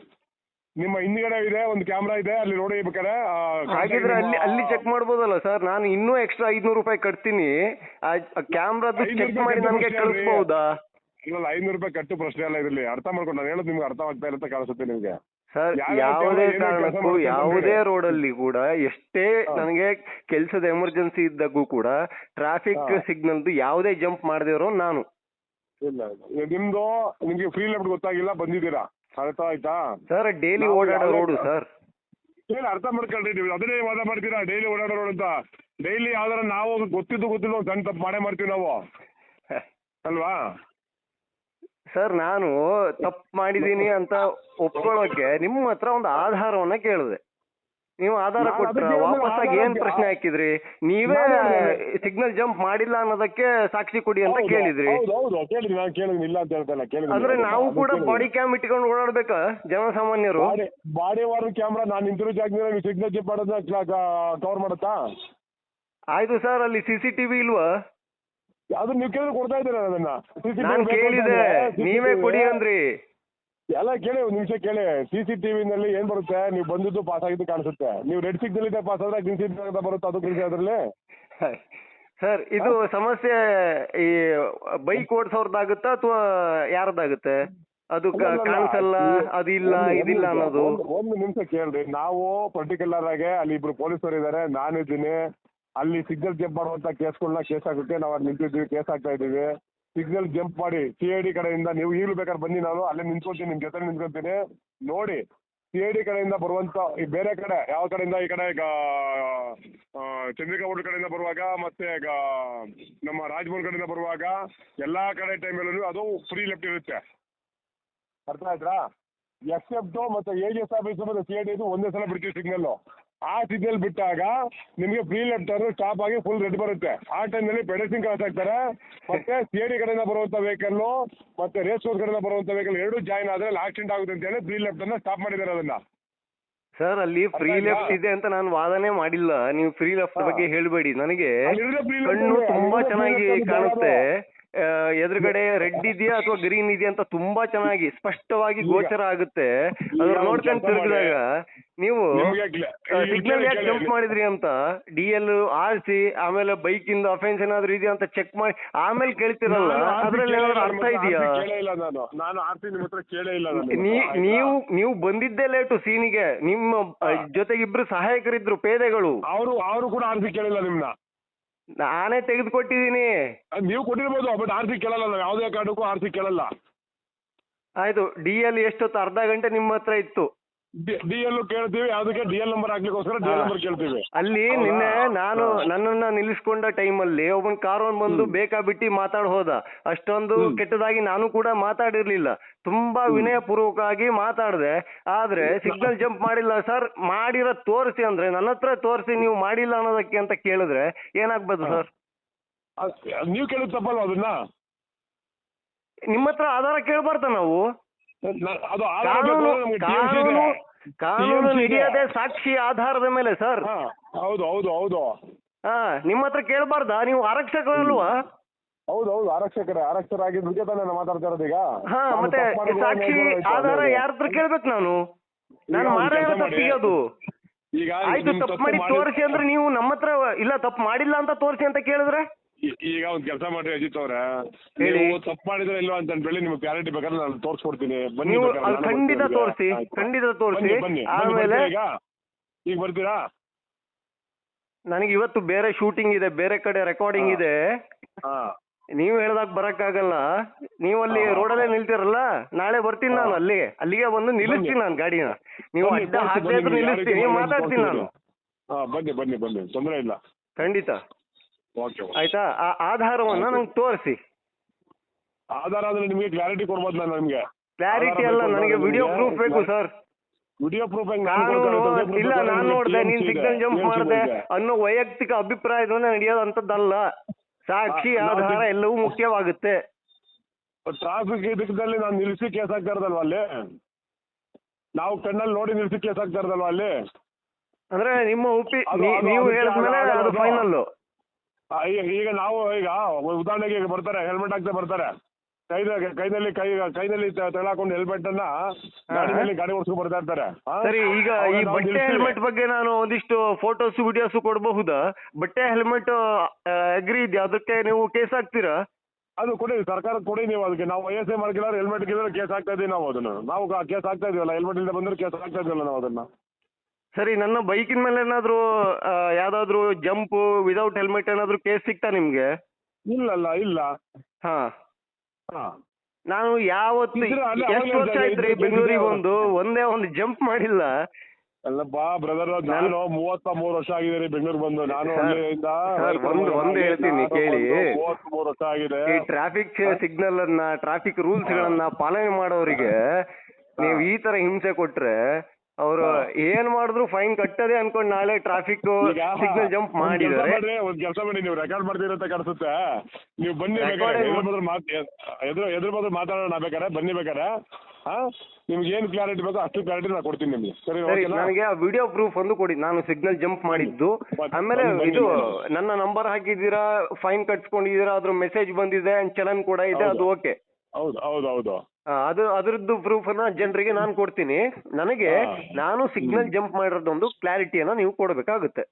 Speaker 2: ನಿಮ್ಮ ಹಿಂದ್ಗಡೆ ಇದೆ ಒಂದು ಕ್ಯಾಮ್ರಾ ಇದೆ ಅಲ್ಲಿ ಬೇಕಾರೆ ಆ,
Speaker 1: ಹಾಗಿದ್ರೆ ಅಲ್ಲಿ ಅಲ್ಲಿ ಚೆಕ್ ಮಾಡ್ಬೋದಲ್ಲ ಸರ್ ನಾನು ಇನ್ನೂ ಎಕ್ಸ್ಟ್ರಾ ಐದ್ನೂರು ರೂಪಾಯಿ ಕಟ್ತೀನಿ. ಆ
Speaker 2: ಐನೂರು
Speaker 1: ಚೆಕ್
Speaker 2: ರೂಪಾಯಿ
Speaker 1: ಮಾಡಿ ನಮ್ಗೆ
Speaker 2: ನಮಗೆ
Speaker 1: ಕಳಿಸ್ಬಹುದಾ
Speaker 2: ಇಲ್ಲ ಐನೂರು ರೂಪಾಯಿ ಕಟ್ಟು ಪ್ರಶ್ನೆ ಅಲ್ಲ ಇದ್ರಲ್ಲಿ. ಅರ್ಥ ಮಾಡ್ಕೊಂಡು ನಾನು ಹೇಳೋದು ನಿಮ್ಗೆ ಅರ್ಥವಾಗ್ತಾ ಆಗ್ತಾ ಅಂತ ಕಾಣಿಸುತ್ತೆ ನಿಮ್ಗೆ.
Speaker 1: ಸರ್
Speaker 2: ಯಾವ ಯಾವ
Speaker 1: ಯಾವುದೇ ಕಾರಣಕ್ಕೂ ಯಾವುದೇ. ರೋಡಲ್ಲಿ ಕೂಡ ಎಷ್ಟೇ. ನನಗೆ ಕೆಲಸದ ಎಮರ್ಜೆನ್ಸಿ ಇದ್ದಾಗೂ ಕೂಡ ಟ್ರಾಫಿಕ್
Speaker 2: ಸಿಗ್ನಲ್
Speaker 1: ಸಿಗ್ನಲ್ದು ಯಾವುದೇ ಜಂಪ್ ಮಾಡದಿರೋ ನಾನು.
Speaker 2: ಇಲ್ಲ. ನಿಮ್ದು ನಿಮ್ಗೆ ಫ್ರೀ ಲೆಫ್ಟ್ ಗೊತ್ತಾಗಿಲ್ಲ ಬಂದಿದ್ದೀರಾ? ಅರ್ಥ ಆಯ್ತಾ?
Speaker 1: ಸರ್ ಡೈಲಿ ಓಡಾಡೋ ರೋಡ್ ಸರ್.
Speaker 2: ಏನು ಅರ್ಥ ಮಾಡ್ಕೊಳ್ರಿ ನೀವು. ಅದನ್ನೇ ವಾದ ಮಾಡ್ತೀರಾ? ಡೈಲಿ ಓಡಾಡೋ ರೋಡ್ ಅಂತ. ಡೈಲಿ ಯಾವ್ದಾರ ನಾವು ಗೊತ್ತಿದ್ದು ಗೊತ್ತಿಲ್ಲ ಒಂದು ಸಣ್ಣ ತಪ್ಪು ಮಾಡೇ ಮಾಡ್ತೀವಿ ನಾವು. ಅಲ್ವಾ?
Speaker 1: ಸರ್ ನಾನು ತಪ್ಪು ಮಾಡಿದ್ದೀನಿ ಅಂತ ಒಪ್ಕೊಳ್ಳೋಕೆ ನಿಮ್ಮ ಹತ್ರ ಒಂದು ಆಧಾರವನ್ನ ಕೇಳಿದೆ. ನೀವು ಆಧಾರ
Speaker 2: ಕೊಟ್ಟರೆ
Speaker 1: ಕೊಟ್ರ ವಾಪಸ್ಸಾಗಿ ಏನ್ ಪ್ರಶ್ನೆ ಹಾಕಿದ್ರಿ? ನೀವೇ ಸಿಗ್ನಲ್ ಜಂಪ್ ಮಾಡಿಲ್ಲ ಅನ್ನೋದಕ್ಕೆ ಸಾಕ್ಷಿ ಕೊಡಿ ಅಂತ ಕೇಳಿದ್ರಿ.
Speaker 2: ಹೌದು ನಾನು ಇಲ್ಲ ಅಂತ
Speaker 1: ಅಂದ್ರೆ ನಾವು ಕೂಡ ಬಾಡಿ ಕ್ಯಾಮ್ ಇಟ್ಕೊಂಡು ಓಡಾಡ್ಬೇಕಾ ಜನಸಾಮಾನ್ಯರು?
Speaker 2: ಬಾಡಿ ಬಾಡಿ ವಾರ ಕ್ಯಾಮ್ರಾ ನಾನು ನಿಂತಿರೋ ಜಾಗದಿಂದ ನೀವು ಸಿಗ್ನಲ್ ಜಂಪ್ ಮಾಡೋದನ್ನ ಕವರ್ ಮಾಡುತ್ತಾ?
Speaker 1: ಆಯ್ತು ಸರ್ ಅಲ್ಲಿ ಸಿ ಸಿ ಟಿವಿ ಇಲ್ವಾ?
Speaker 2: ಅದು ನೀವು ಕೇಳಿದ್ರೆ ಕೊಡ್ತಾ ಇದ್ದೀರಾ ಅದನ್ನ. CCTV
Speaker 1: ನಾನ್
Speaker 2: ಬೇಕು
Speaker 1: ಕೇಳಿದೆ.
Speaker 2: ಅಂತಂದ್ರೆ
Speaker 1: ನೀವೇ
Speaker 2: CCTV
Speaker 1: ಕೊಡಿ ಅಂದ್ರಿ.
Speaker 2: ಎಲ್ಲ ಕೇಳಿ ಒಂದು ನಿಮಿಷ ಕೇಳಿ. ಸಿ ಸಿ ಟಿವಿನಲ್ಲಿ ಏನ್ ಬರುತ್ತೆ? ನೀವು ಬಂದಿದ್ದು ಪಾಸ್ ಆಗಿದ್ದು ಕಾಣಿಸುತ್ತೆ. ನೀವು ರೆಡ್ ಸಿಗ್ನಲ್ ಇದೆ ಪಾಸ್ ಆದ್ರೆ ಗ್ರೀನ್ ಸಿಗ್ನಲ್ ಬರುತ್ತೆ? ಅದು ಗ್ರೀನ್ ಅದ್ರಲ್ಲಿ?
Speaker 1: ಸರ್ ಇದು ಸಮಸ್ಯೆ ಈ ಬೈಕ್ ಓಡಿಸೋರ್ದಾಗುತ್ತಾ ಅಥವಾ ಯಾರ್ದಾಗುತ್ತೆ? ಅದು ಕ- ಕಾಣಿಸಲ್ಲ ಅದಿಲ್ಲ ಇದಿಲ್ಲ ಅನ್ನೋದು.
Speaker 2: ಒಂದು- ನಿಮಿಷ ಕೇಳ್ರಿ. ನಾವು ಪರ್ಟಿಕ್ಯುಲರ್ ಆಗಿ ಅಲ್ಲಿ ಇಬ್ರು ಪೊಲೀಸರು ಇದ್ದಾರೆ ನಾನು ಇದ್ದೀನಿ ಅಲ್ಲಿ ಸಿಗ್ನಲ್ ಜಂಪ್ ಮಾಡುವಂತ ಕೇಸ್ಗಳನ್ನ ಕೇಸ್ ಹಾಕಕ್ಕೆ ನಾವು ಅಲ್ಲಿ ನಿಂತಿದ್ದೀವಿ, ಕೇಸ್ ಹಾಕ್ತಾ ಇದ್ದೀವಿ. ಸಿಗ್ನಲ್ ಜಂಪ್ ಮಾಡಿ ಸಿ ಐ ಡಿ ಕಡೆಯಿಂದ ನೀವು ಈಗಲೂ ಬೇಕಾದ್ರೆ ಬನ್ನಿ ನಾನು, ಅಲ್ಲೇ ನಿಂತ್ಕೊತೀನಿ ನಿಮ್ಮ ಜೊತೆ ನಿಂತ್ಕೊತೀನಿ ನೋಡಿ ಸಿ ಐ ಡಿ ಕಡೆಯಿಂದ ಬರುವಂತ ಈ ಬೇರೆ ಕಡೆ, ಯಾವ ಕಡೆಯಿಂದ? ಈ ಕಡೆ ಈಗ ಚಂದ್ರಿಕಾ ಹೋಟೆಲ್ ಕಡೆಯಿಂದ ಬರುವಾಗ, ಮತ್ತೆ ಈಗ ನಮ್ಮ ರಾಜ್ಭವನ್ ಕಡೆಯಿಂದ ಬರುವಾಗ, ಎಲ್ಲಾ ಕಡೆ ಟೈಮಲ್ಲೂ ಅದು ಫ್ರೀ ಲೆಫ್ಟ್ ಇರುತ್ತೆ. ಅರ್ಥ ಆಯ್ತಾ? ಎಕ್ಸೆಪ್ಟು ಮತ್ತೆ A S office C I D ಒಂದೇ ಸಲ ಬಿಡ್ತೀವಿ ಸಿಗ್ನಲ್ ಆ ಸಿಗ್ನಲ್ ಬಿಟ್ಟಾಗ ನಿಮಗೆ ಫ್ರೀ ಲೆಫ್ಟರ್ ಸ್ಟಾಪ್ ಆಗಿ ಫುಲ್ ರೆಡ್ ಬರುತ್ತೆ. ಆ ಟೈಮ್ನಲ್ಲಿ ಪೆಡೆಸ್ಟಿಂಗ್ ಕ್ರಾಸ್ ಆಗ್ತಾರೆ ಮತ್ತೆ ಸಿ ಎ ಡಿ ಕಡೆಯಿಂದ ಬರುವಂತ ವೆಹಿಕಲ್ ಮತ್ತೆ ರೇಸ್ ಕೋರ್ಸ್ ಕಡೆಯಿಂದ ಬರುವಂತ ವೆಹಿಕಲ್ ಎರಡು ಜಾಯಿನ್ ಆದ್ರೆ ಆಕ್ಸಿಡೆಂಟ್ ಆಗುತ್ತೆ ಅಂತ ಹೇಳಿ ಫ್ರೀ ಲೆಫ್ಟ್ ಅನ್ನ ಸ್ಟಾಪ್ ಮಾಡಿದ್ದಾರೆ ಅದನ್ನ.
Speaker 1: ಸರ್ ಅಲ್ಲಿ ಫ್ರೀ ಲೆಫ್ಟ್ ಇದೆ ಅಂತ ನಾನು ವಾದನೆ ಮಾಡಿಲ್ಲ. ನೀವು ಫ್ರೀ ಲೆಫ್ಟ್ ಬಗ್ಗೆ ಹೇಳಬೇಡಿ. ನನಗೆ ಕಣ್ಣು ತುಂಬಾ ಚೆನ್ನಾಗಿ ಕಾಣುತ್ತೆ. ಎದುರುಗಡೆ ರೆಡ್ ಇದೆಯಾ ಅಥವಾ ಗ್ರೀನ್ ಇದೆಯಾ ಅಂತ ತುಂಬಾ ಚೆನ್ನಾಗಿ ಸ್ಪಷ್ಟವಾಗಿ ಗೋಚರ ಆಗುತ್ತೆ.
Speaker 2: ಅದನ್ನ
Speaker 1: ನೋಡ್ಕೊಂಡು ತಿರುಗಿದಾಗ ನೀವು ಸಿಗ್ನಲ್ ಯಾಕೆ ಜಂಪ್ ಮಾಡಿದ್ರಿ ಅಂತ ಡಿ ಎಲ್ ಆರ್ ಸಿ ಆಮೇಲೆ ಬೈಕ್ ಇಂದ ಅಫೆನ್ಸ್ ಏನಾದ್ರು ಇದೆಯಾ ಅಂತ ಚೆಕ್ ಮಾಡಿ ಆಮೇಲೆ ಕೇಳ್ತಿರಲ್ಲ ಅದ್ರಲ್ಲಿ ಏನಾದ್ರು ಅರ್ಥ ಇದೆಯಾ?
Speaker 2: RC RC.
Speaker 1: ನೀವು ನೀವು ಬಂದಿದ್ದೇ ಲೇಟು ಸೀನಿಗೆ ನಿಮ್ಮ. ಜೊತೆಗೆ ಇಬ್ರು ಸಹಾಯಕರಿದ್ರು ಪೇದೆಗಳು.
Speaker 2: ಅವರು ಅವರು ಕೂಡ ಆರ್ಸಿ ಕೇಳಿಲ್ಲ ನಿಮ್ನ.
Speaker 1: ನಾನೇ ತೆಗೆದುಕೊಟ್ಟಿದ್ದೀನಿ.
Speaker 2: ಅದ್ ನೀವು ಕೊಟ್ಟಿರ್ಬೋದು ಬಟ್ ಆರ್ಸಿ ಕೇಳಲ್ಲ ನಾವು ಯಾವುದೇ ಕಾರಣಕ್ಕೂ ಆರ್ಸಿ ಕೇಳಲ್ಲ.
Speaker 1: ಆಯ್ತು ಡಿ ಎಲ್ ಎಷ್ಟೊತ್ತು? ಅರ್ಧ ಗಂಟೆ ನಿಮ್ಮ ಹತ್ರ ಇತ್ತು.
Speaker 2: ಡಿ ಎಲ್ ಕೇಳ್ತೀವಿ ಅದಕ್ಕೆ ಡಿಎಲ್ ನಂಬರ್ ಹಾಕ್ಲಿಕ್ಕೋಸ್ಕರ ಡಿ ಎಲ್ ನಂಬರ್ ಕೇಳ್ತೀವಿ.
Speaker 1: ಅಲ್ಲಿ ನಿನ್ನೆ ನಾನು. ನನ್ನನ್ನ ನಿಲ್ಲಿಸ್ಕೊಂಡ ಟೈಮಲ್ಲಿ ಒಬ್ಬನ್ ಕಾರವನ್ ಬಂದು
Speaker 2: ಬೇಕಾ
Speaker 1: ಬೇಕಾಬಿಟ್ಟಿ ಮಾತಾಡ್ ಹೋದ. ಅಷ್ಟೊಂದು ಕೆಟ್ಟದಾಗಿ ನಾನು ಕೂಡ ಮಾತಾಡಿರ್ಲಿಲ್ಲ. ತುಂಬಾ
Speaker 2: ವಿನಯಪೂರ್ವಕವಾಗಿ
Speaker 1: ವಿನಯ ಪೂರ್ವಕವಾಗಿ ಮಾತಾಡ್ದೆ. ಆದ್ರೆ ಸಿಗ್ನಲ್ ಜಂಪ್ ಮಾಡಿಲ್ಲ. ಸರ್ ಮಾಡಿರೋ ತೋರಿಸಿ ಅಂದ್ರೆ ನನ್ನ ಹತ್ರ ತೋರಿಸಿ ನೀವು ಮಾಡಿಲ್ಲ ಅನ್ನೋದಕ್ಕೆ ಅಂತ ಕೇಳಿದ್ರೆ ಏನಾಗ್ಬೋದು ಸರ್?
Speaker 2: ನೀವು ಕೇಳಿದ ತಪ್ಪಲ್ವ ಅದನ್ನ?
Speaker 1: ನಿಮ್ಮ ಹತ್ರ ಆಧಾರ ಕೇಳ್ಬಾರ್ದ ನಾವು?
Speaker 2: ಅದು
Speaker 1: ಕಾನೂನು ಕಾನೂನು. ನಡೆಯೋದೇ ಸಾಕ್ಷಿ ಆಧಾರದ ಮೇಲೆ ಸರ್.
Speaker 2: ಹೌದು ಹೌದು ಹೌದು.
Speaker 1: ಹಾ ನಿಮ್ಮ ಹತ್ರ ಕೇಳ್ಬಾರ್ದಾ? ನೀವು ಆರಕ್ಷಕರಲ್ವಾ?
Speaker 2: ಹೌದು ಹೌದು ಆರಕ್ಷಕರೇ ಆರಕ್ಷಕರಾಗಿದ್ದಕ್ಕೆ ತಾನೇ ನಾನು ಮಾತಾಡ್ತಾ ಇರೋದು ಈಗ.
Speaker 1: ಹಾ ಮತ್ತೆ ಸಾಕ್ಷಿ ಆಧಾರ
Speaker 2: ಯಾರತ್ರ
Speaker 1: ಯಾರ ಹತ್ರ ಕೇಳ್ಬೇಕು ನಾನು? ನಾನು ಮಾಡಿರೋ ತಪ್ಪಿಗೆ ಅದು. ಆಯ್ತು ತಪ್ಪು ಮಾಡಿ
Speaker 2: ಮಾಡಿ-
Speaker 1: ತೋರಿಸಿ ಅಂದ್ರೆ ನೀವು ನಮ್ಮ ಹತ್ರ ಇಲ್ಲ ತಪ್ಪು ಮಾಡಿಲ್ಲ ಅಂತ ತೋರಿಸಿ ಅಂತ ಕೇಳಿದ್ರೆ?
Speaker 2: ಈ- ಈಗ ಒಂದ್ ಕೆಲಸ ಮಾಡ್ರಿ ಅಜಿತ್ ಅವ್ರ.
Speaker 1: ಹೇಳಿ.
Speaker 2: ನೀವು ತಪ್ಪು ಮಾಡಿದ್ರೆ ಇಲ್ಲ ಅಂತ ಹೇಳಿ ನಿಮ್ಗೆ ಕ್ಲಾರಿಟಿ ಬೇಕಾದ್ರೆ ನಾನು ತೋರಿಸ್ಕೊಡ್ತೀನಿ. ಬನ್ನಿ
Speaker 1: ನೀವು
Speaker 2: ಬೇಕಾದ್ರೆ
Speaker 1: ಅದು
Speaker 2: ನಾನು
Speaker 1: ಖಂಡಿತ
Speaker 2: ಬರ್ತೀನಿ ಈಗ.
Speaker 1: ತೋರಿಸಿ
Speaker 2: ಆಯ್ತು.
Speaker 1: ಖಂಡಿತ ತೋರಿಸಿ.
Speaker 2: ಬನ್ನಿ, ಬನ್ನಿ ಬನ್ನಿ,
Speaker 1: ಆಮೇಲೆ
Speaker 2: ಬರ್ತೀರಾ ಈಗ. ಈಗ ಬರ್ತೀರಾ?
Speaker 1: ನನಗೆ ಇವತ್ತು ಬೇರೆ ಶೂಟಿಂಗ್ ಇದೆ ಬೇರೆ ಕಡೆ ರೆಕಾರ್ಡಿಂಗ್
Speaker 2: ಹಾ.
Speaker 1: ಇದೆ.
Speaker 2: ಹಾ.
Speaker 1: ನೀವು ಹೇಳ್ದಾಗ ಬರಕ್ಕಾಗಲ್ಲ. ನೀವು ಅಲ್ಲಿ
Speaker 2: ಹಾ.
Speaker 1: ರೋಡಲ್ಲೇ ನಿಲ್ತಿರಲ್ಲ? ನಾಳೆ ಬರ್ತೀನಿ ನಾನು. ಅಲ್ಲಿಗೆ. ಅಲ್ಲಿಗೆ ಬಂದು ನಿಲ್ಲಿಸ್ತೀನಿ ನಾನು ಗಾಡಿನ. ನೀವು
Speaker 2: ಬನ್ನಿ,
Speaker 1: ಅಡ್ಡ
Speaker 2: ತೋರ್ಸಿ,
Speaker 1: ಹಾಕದೇ
Speaker 2: ಬನ್ನಿ,
Speaker 1: ನಿಲ್ಲಿಸ್ತೀನಿ ಮಾತಾಡ್ತೀನಿ ನಾನು.
Speaker 2: ತೋರ್ಸಿ. ಹಾ ಬನ್ನಿ ಬನ್ನಿ ಬನ್ನಿ. ತೊಂದರೆ ಇಲ್ಲ.
Speaker 1: ಖಂಡಿತ. ಆಯ್ತಾ? ಆ ಆಧಾರವನ್ನ ನಂಗೆ ತೋರಿಸಿ.
Speaker 2: ಆಧಾರ ಅಂದ್ರೆ ನಿಮಗೆ ಕ್ಲಾರಿಟಿ ಕೊಡ್ಬೋದು ನಾನು ನಿಮಗೆ.
Speaker 1: ಕ್ಲಾರಿಟಿ ಅಲ್ಲ ನನಗೆ ವಿಡಿಯೋ ಪ್ರೂಫ್ ಬೇಕು ಸರ್
Speaker 2: ವಿಡಿಯೋ ಪ್ರೂಫ್
Speaker 1: ಇಲ್ಲ ನಾನು ನೋಡಿದೆ ನೀನ್ ಸಿಗ್ನಲ್ ಜಂಪ್ ಮಾಡ್ದೆ ಅನ್ನೋ ವೈಯಕ್ತಿಕ ಅಭಿಪ್ರಾಯದಿಂದ ನಡೆಯೋದು ಅಂತದ್ದಲ್ಲ ಸಾಕ್ಷಿ ಆಧಾರ ಎಲ್ಲವೂ ಮುಖ್ಯವಾಗುತ್ತೆ.
Speaker 2: ಟ್ರಾಫಿಕ್ ಇದಕ್ಕದಲ್ಲಿ ನಾನು ನಿಲ್ಲಿಸಿ ಕೇಸ್ ಹಾಕ್ತಾ ಇರೋದಲ್ವಾ ಅಲ್ಲಿ? ನಾವು ಕಣ್ಣಲ್ಲಿ ನೋಡಿ ನಿಲ್ಸಿ ಕೇಸ್ ಹಾಕ್ತಾ ಇರೋದಲ್ವಾ ಅಲ್ಲಿ?
Speaker 1: ಅಂದ್ರೆ ನಿಮ್ಮ ಉಪಿ ನೀವು ಹೇಳಿದ್ಮೇಲೆ
Speaker 2: ಅದು-
Speaker 1: ಫೈನಲ್
Speaker 2: ಈಗ ಈಗ ನಾವು ಈಗ ಉದಾಹರಣೆಗೆ ಈಗ ಬರ್ತಾರೆ ಹೆಲ್ಮೆಟ್ ಹಾಕ್ತಾ ಬರ್ತಾರೆ. ಕೈ ಕೈನಲ್ಲಿ ಕೈ ಕೈನಲ್ಲಿ ತಗೊಳಕೊಂಡು ಹೆಲ್ಮೆಟ್ ಅನ್ನ ಗಾಡಿನಲ್ಲಿ ಗಾಡಿ ಓಡಿಸ್ಕೊಂಡು ಬರ್ತಾ ಇರ್ತಾರೆ. ಆ?
Speaker 1: ಸರಿ ಈಗ ಈ
Speaker 2: ನಾವು
Speaker 1: ಬಟ್ಟೆ. ಹೆಲ್ಮೆಟ್ ಬಗ್ಗೆ ನಾನು ಒಂದಿಷ್ಟು ಫೋಟೋಸ್ ವಿಡಿಯೋಸ್ ಕೊಡಬಹುದಾ? ಬಟ್ಟೆ ಹೆಲ್ಮೆಟ್ ಅಗ್ರಿ ಇದೆಯಾ? ಅದಕ್ಕೆ ನೀವು ಕೇಸ್ ಹಾಕ್ತೀರಾ?
Speaker 2: ಅದು ಕೊಡಿ ಸರ್ಕಾರ ಕೊಡಿ ನೀವು ಅದಕ್ಕೆ. ನಾವು ಐ ಎಸ್ ಐ ಮಾಡ್ಕೊಳ್ಳೋರು ಹೆಲ್ಮೆಟ್ ಕೇಸ್ ಹಾಕ್ತಾ ಇದೀವಿ ನಾವು ಅದನ್ನು. ನಾವು ಕೇಸ್ ಹಾಕ್ತಾ ಇದೀವಲ್ಲ ಹೆಲ್ಮೆಟ್ ಇಲ್ಲದೆ ಬಂದ್ರೆ ಕೇಸ್ ಹಾಕ್ತಾ ಇದೀವಲ್ಲ ನಾವು ಅದನ್ನ.
Speaker 1: ಸರಿ ನನ್ನ ಬೈಕಿನ ಮೇಲೆ ಏನಾದ್ರು ಯಾವ್ದಾದ್ರು ಜಂಪ್ ವಿದೌಟ್ ಹೆಲ್ಮೆಟ್ ಏನಾದ್ರು ಕೇಸ್ ಸಿಗ್ತಾ ನಿಮ್ಗೆ?
Speaker 2: ಇಲ್ಲಲ್ಲ ಇಲ್ಲ
Speaker 1: ಹಾ.
Speaker 2: ಹಾ.
Speaker 1: ನಾನು ಯಾವತ್ತು
Speaker 2: ಇದ್ರೆ ಅಲ್ಲೇ
Speaker 1: ಎಷ್ಟು ವರ್ಷ
Speaker 2: ಆಯ್ತು
Speaker 1: ಆಯ್ತ್ರಿ
Speaker 2: ಇದೆ,
Speaker 1: ಬೆಂಗಳೂರಿಗೆ. ಬಂದು ಒಂದೇ ಒಂದು ಜಂಪ್ ಮಾಡಿಲ್ಲ?
Speaker 2: ಅಲ್ಲ ಬಾ ಬ್ರದರ್ ನಾನು ಮೂವತ್ತ ಮೂರು ವರ್ಷ ಆಗಿದೆ ರೀ ಬೆಂಗಳೂರು ಬಂದು. ನಾನು
Speaker 1: ಸರ್,
Speaker 2: ಅಲ್ಲಿಂದ
Speaker 1: ಸರ್, ಒಂದು- ಒಂದು ಹೇಳ್ತೀನಿ ಕೇಳಿ.
Speaker 2: ಮೂವತ್ತ ಮೂರು ವರ್ಷ ಆಗಿದೆ.
Speaker 1: ಈ ಟ್ರಾಫಿಕ್ ಸಿಗ್ನಲ್ ಅನ್ನ ಟ್ರಾಫಿಕ್ ರೂಲ್ಸ್ ಗಳನ್ನ ಪಾಲನೆ ಮಾಡೋರಿಗೆ ನೀವು ಈ ತರ ಹಿಂಸೆ ಕೊಟ್ರೆ ಅವರು ಏನ್ ಮಾಡಿದ್ರು ಫೈನ್ ಕಟ್ಟದೆ ಅನ್ಕೊಂಡ್ ನಾಳೆ ಟ್ರಾಫಿಕ್ ಸಿಗ್ನಲ್ ಜಂಪ್ ಮಾಡಿದ್ದಾರೆ.
Speaker 2: ಒಂದ್ ಕೆಲಸ ಮಾಡಿ ನೀವು ರೆಕಾರ್ಡ್ ಮಾಡ್ತೀರಂತ ಕಾಣಿಸುತ್ತೆ? ನೀವು ಬನ್ನಿ ಬೇಕಾದ್ರೆ ಎದ್ರ ಬದ್ರ ಮಾತ್ ಎದುರು ಎದ್ರ ಬದ್ರ ಮಾತಾಡೋಣ ಬೇಕಾರೆ ಬನ್ನಿ ಬೇಕಾರೆ ನಿಮ್ಗೆ ಏನ್ ಕ್ಲಾರಿಟಿ ಬೇಕೋ ಅಷ್ಟು ಕ್ಲಾರಿಟಿ ನಾನು ಕೊಡ್ತೀನಿ ನಿಮ್ಗೆ. ಸರಿ
Speaker 1: ಸರಿ ನನಗೆ ಆ ವಿಡಿಯೋ ಪ್ರೂಫ್ ಒಂದು ಕೊಡಿ. ನಾನು ಸಿಗ್ನಲ್ ಜಂಪ್ ಮಾಡಿದ್ದು. ಆಮೇಲೆ ಇದು ನನ್ನ ನಂಬರ್ ಹಾಕಿದ್ದೀರಾ ಫೈನ್ ಕಟ್ಸ್ಕೊಂಡಿದ್ದೀರಾ ಅದ್ರ ಮೆಸೇಜ್ ಬಂದಿದೆ ಅಂಡ್ ಚಲನ್ ಕೂಡ ಇದೆ ಅದು ಓಕೆ
Speaker 2: ಹೌದು ಹೌದು ಹೌದು.
Speaker 1: ಅದು ಅದರದ್ದು ಪ್ರೂಫ್ ಅನ್ನ ಜನರಿಗೆ ನಾನು ಕೊಡ್ತೀನಿ. ನನಗೆ. ನಾನು ಸಿಗ್ನಲ್ ಜಂಪ್ ಮಾಡಿರೋದೊಂದು ಕ್ಲಾರಿಟಿಯನ್ನ ನೀವು ಕೊಡಬೇಕಾಗುತ್ತೆ.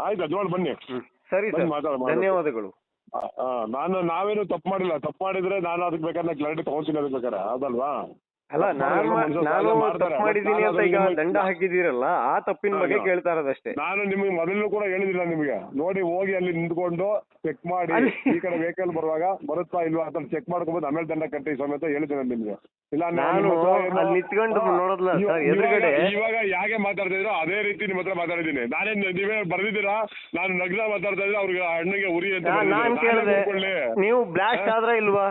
Speaker 2: ಆಯ್ತು ಅದ್ರೊಳಗೆ ಬನ್ನಿ.
Speaker 1: ಹ್ಮ್. ಸರಿ ಸರ್.
Speaker 2: ಮಾತಾಡು, ಮಾತಾಡು.
Speaker 1: ಧನ್ಯವಾದಗಳು.
Speaker 2: ಆ, ಆ, ನಾನು ನಾವೇನು ತಪ್ಪು ಮಾಡಿಲ್ಲ. ತಪ್ಪು ಮಾಡಿದ್ರೆ ನಾನು ಅದಕ್ಕೆ ಬೇಕಾದ್ರೆ ಕ್ಲಾರಿಟಿ ತಗೊಂತೀನಿ ಅದಕ್ಕೆ ಬೇಕಾದ್ರೆ. ಹೌದಲ್ವಾ
Speaker 1: ಅಲ್ಲ ನಾನು ನಾನು. ತಪ್ಪು ಮಾಡಿದ್ದೀನಿ ಅಂತ ಈಗ ದಂಡ ಹಾಕಿದ್ದೀರಲ್ಲ ಆ ತಪ್ಪಿನ ಬಗ್ಗೆ. ಕೇಳ್ತಾ ಇರೋದಷ್ಟೇ
Speaker 2: ನಾನು ನಿಮಗೆ ಮೊದಲು ಕೂಡ ಹೇಳಿದಿಲ್ಲ ನಿಮಗೆ. ನೋಡಿ ಹೋಗಿ ಅಲ್ಲಿ ನಿಂತ್ಕೊಂಡು ಚೆಕ್ ಮಾಡಿ ಈ ಕಡೆ ವೆಹಿಕಲ್ ಬರುವಾಗ ಬರುತ್ತಾ ಇಲ್ವಾ ಅಂತ ಚೆಕ್ ಮಾಡ್ಕೊಬೋದು ಆಮೇಲೆ ದಂಡ ಕಟ್ಟಿ ಸಮೇತ ಹೇಳಿದ್ದೇನೆ ನಿಮಗೆ. ಇಲ್ಲ
Speaker 1: ನಾನು ಅಲ್ಲಿ ನಿಂತ್ಕೊಂಡು
Speaker 2: ನೋಡೋದಿಲ್ಲ
Speaker 1: ಸರ್, ಎದುರುಗಡೆ.
Speaker 2: ಇವಾಗ- ಯಾಕೆ ಮಾತಾಡ್ತಾ ಮಾತಾಡ್ತಿದ್ರು ಅದೇ ರೀತಿ ನಿಮ್ಮ ಹತ್ರ ಮಾತಾಡಿದ್ದೀನಿ. ನಾನೇ ನೀವೇ ಬರ್ದಿದ್ದೀರಾ? ನಾನು ನಗ್ನ ಮಾತಾಡ್ತಾ ಇದ್ರೆ ಅವ್ರಿಗೆ ಹಣ್ಣಿಗೆ ಉರಿ ಅಂತ
Speaker 1: ನಾನು ಕೇಳಿದೆ. ನೀವು ಬ್ಲಾಸ್ಟ್? ಆದ್ರ ಇಲ್ವಾ?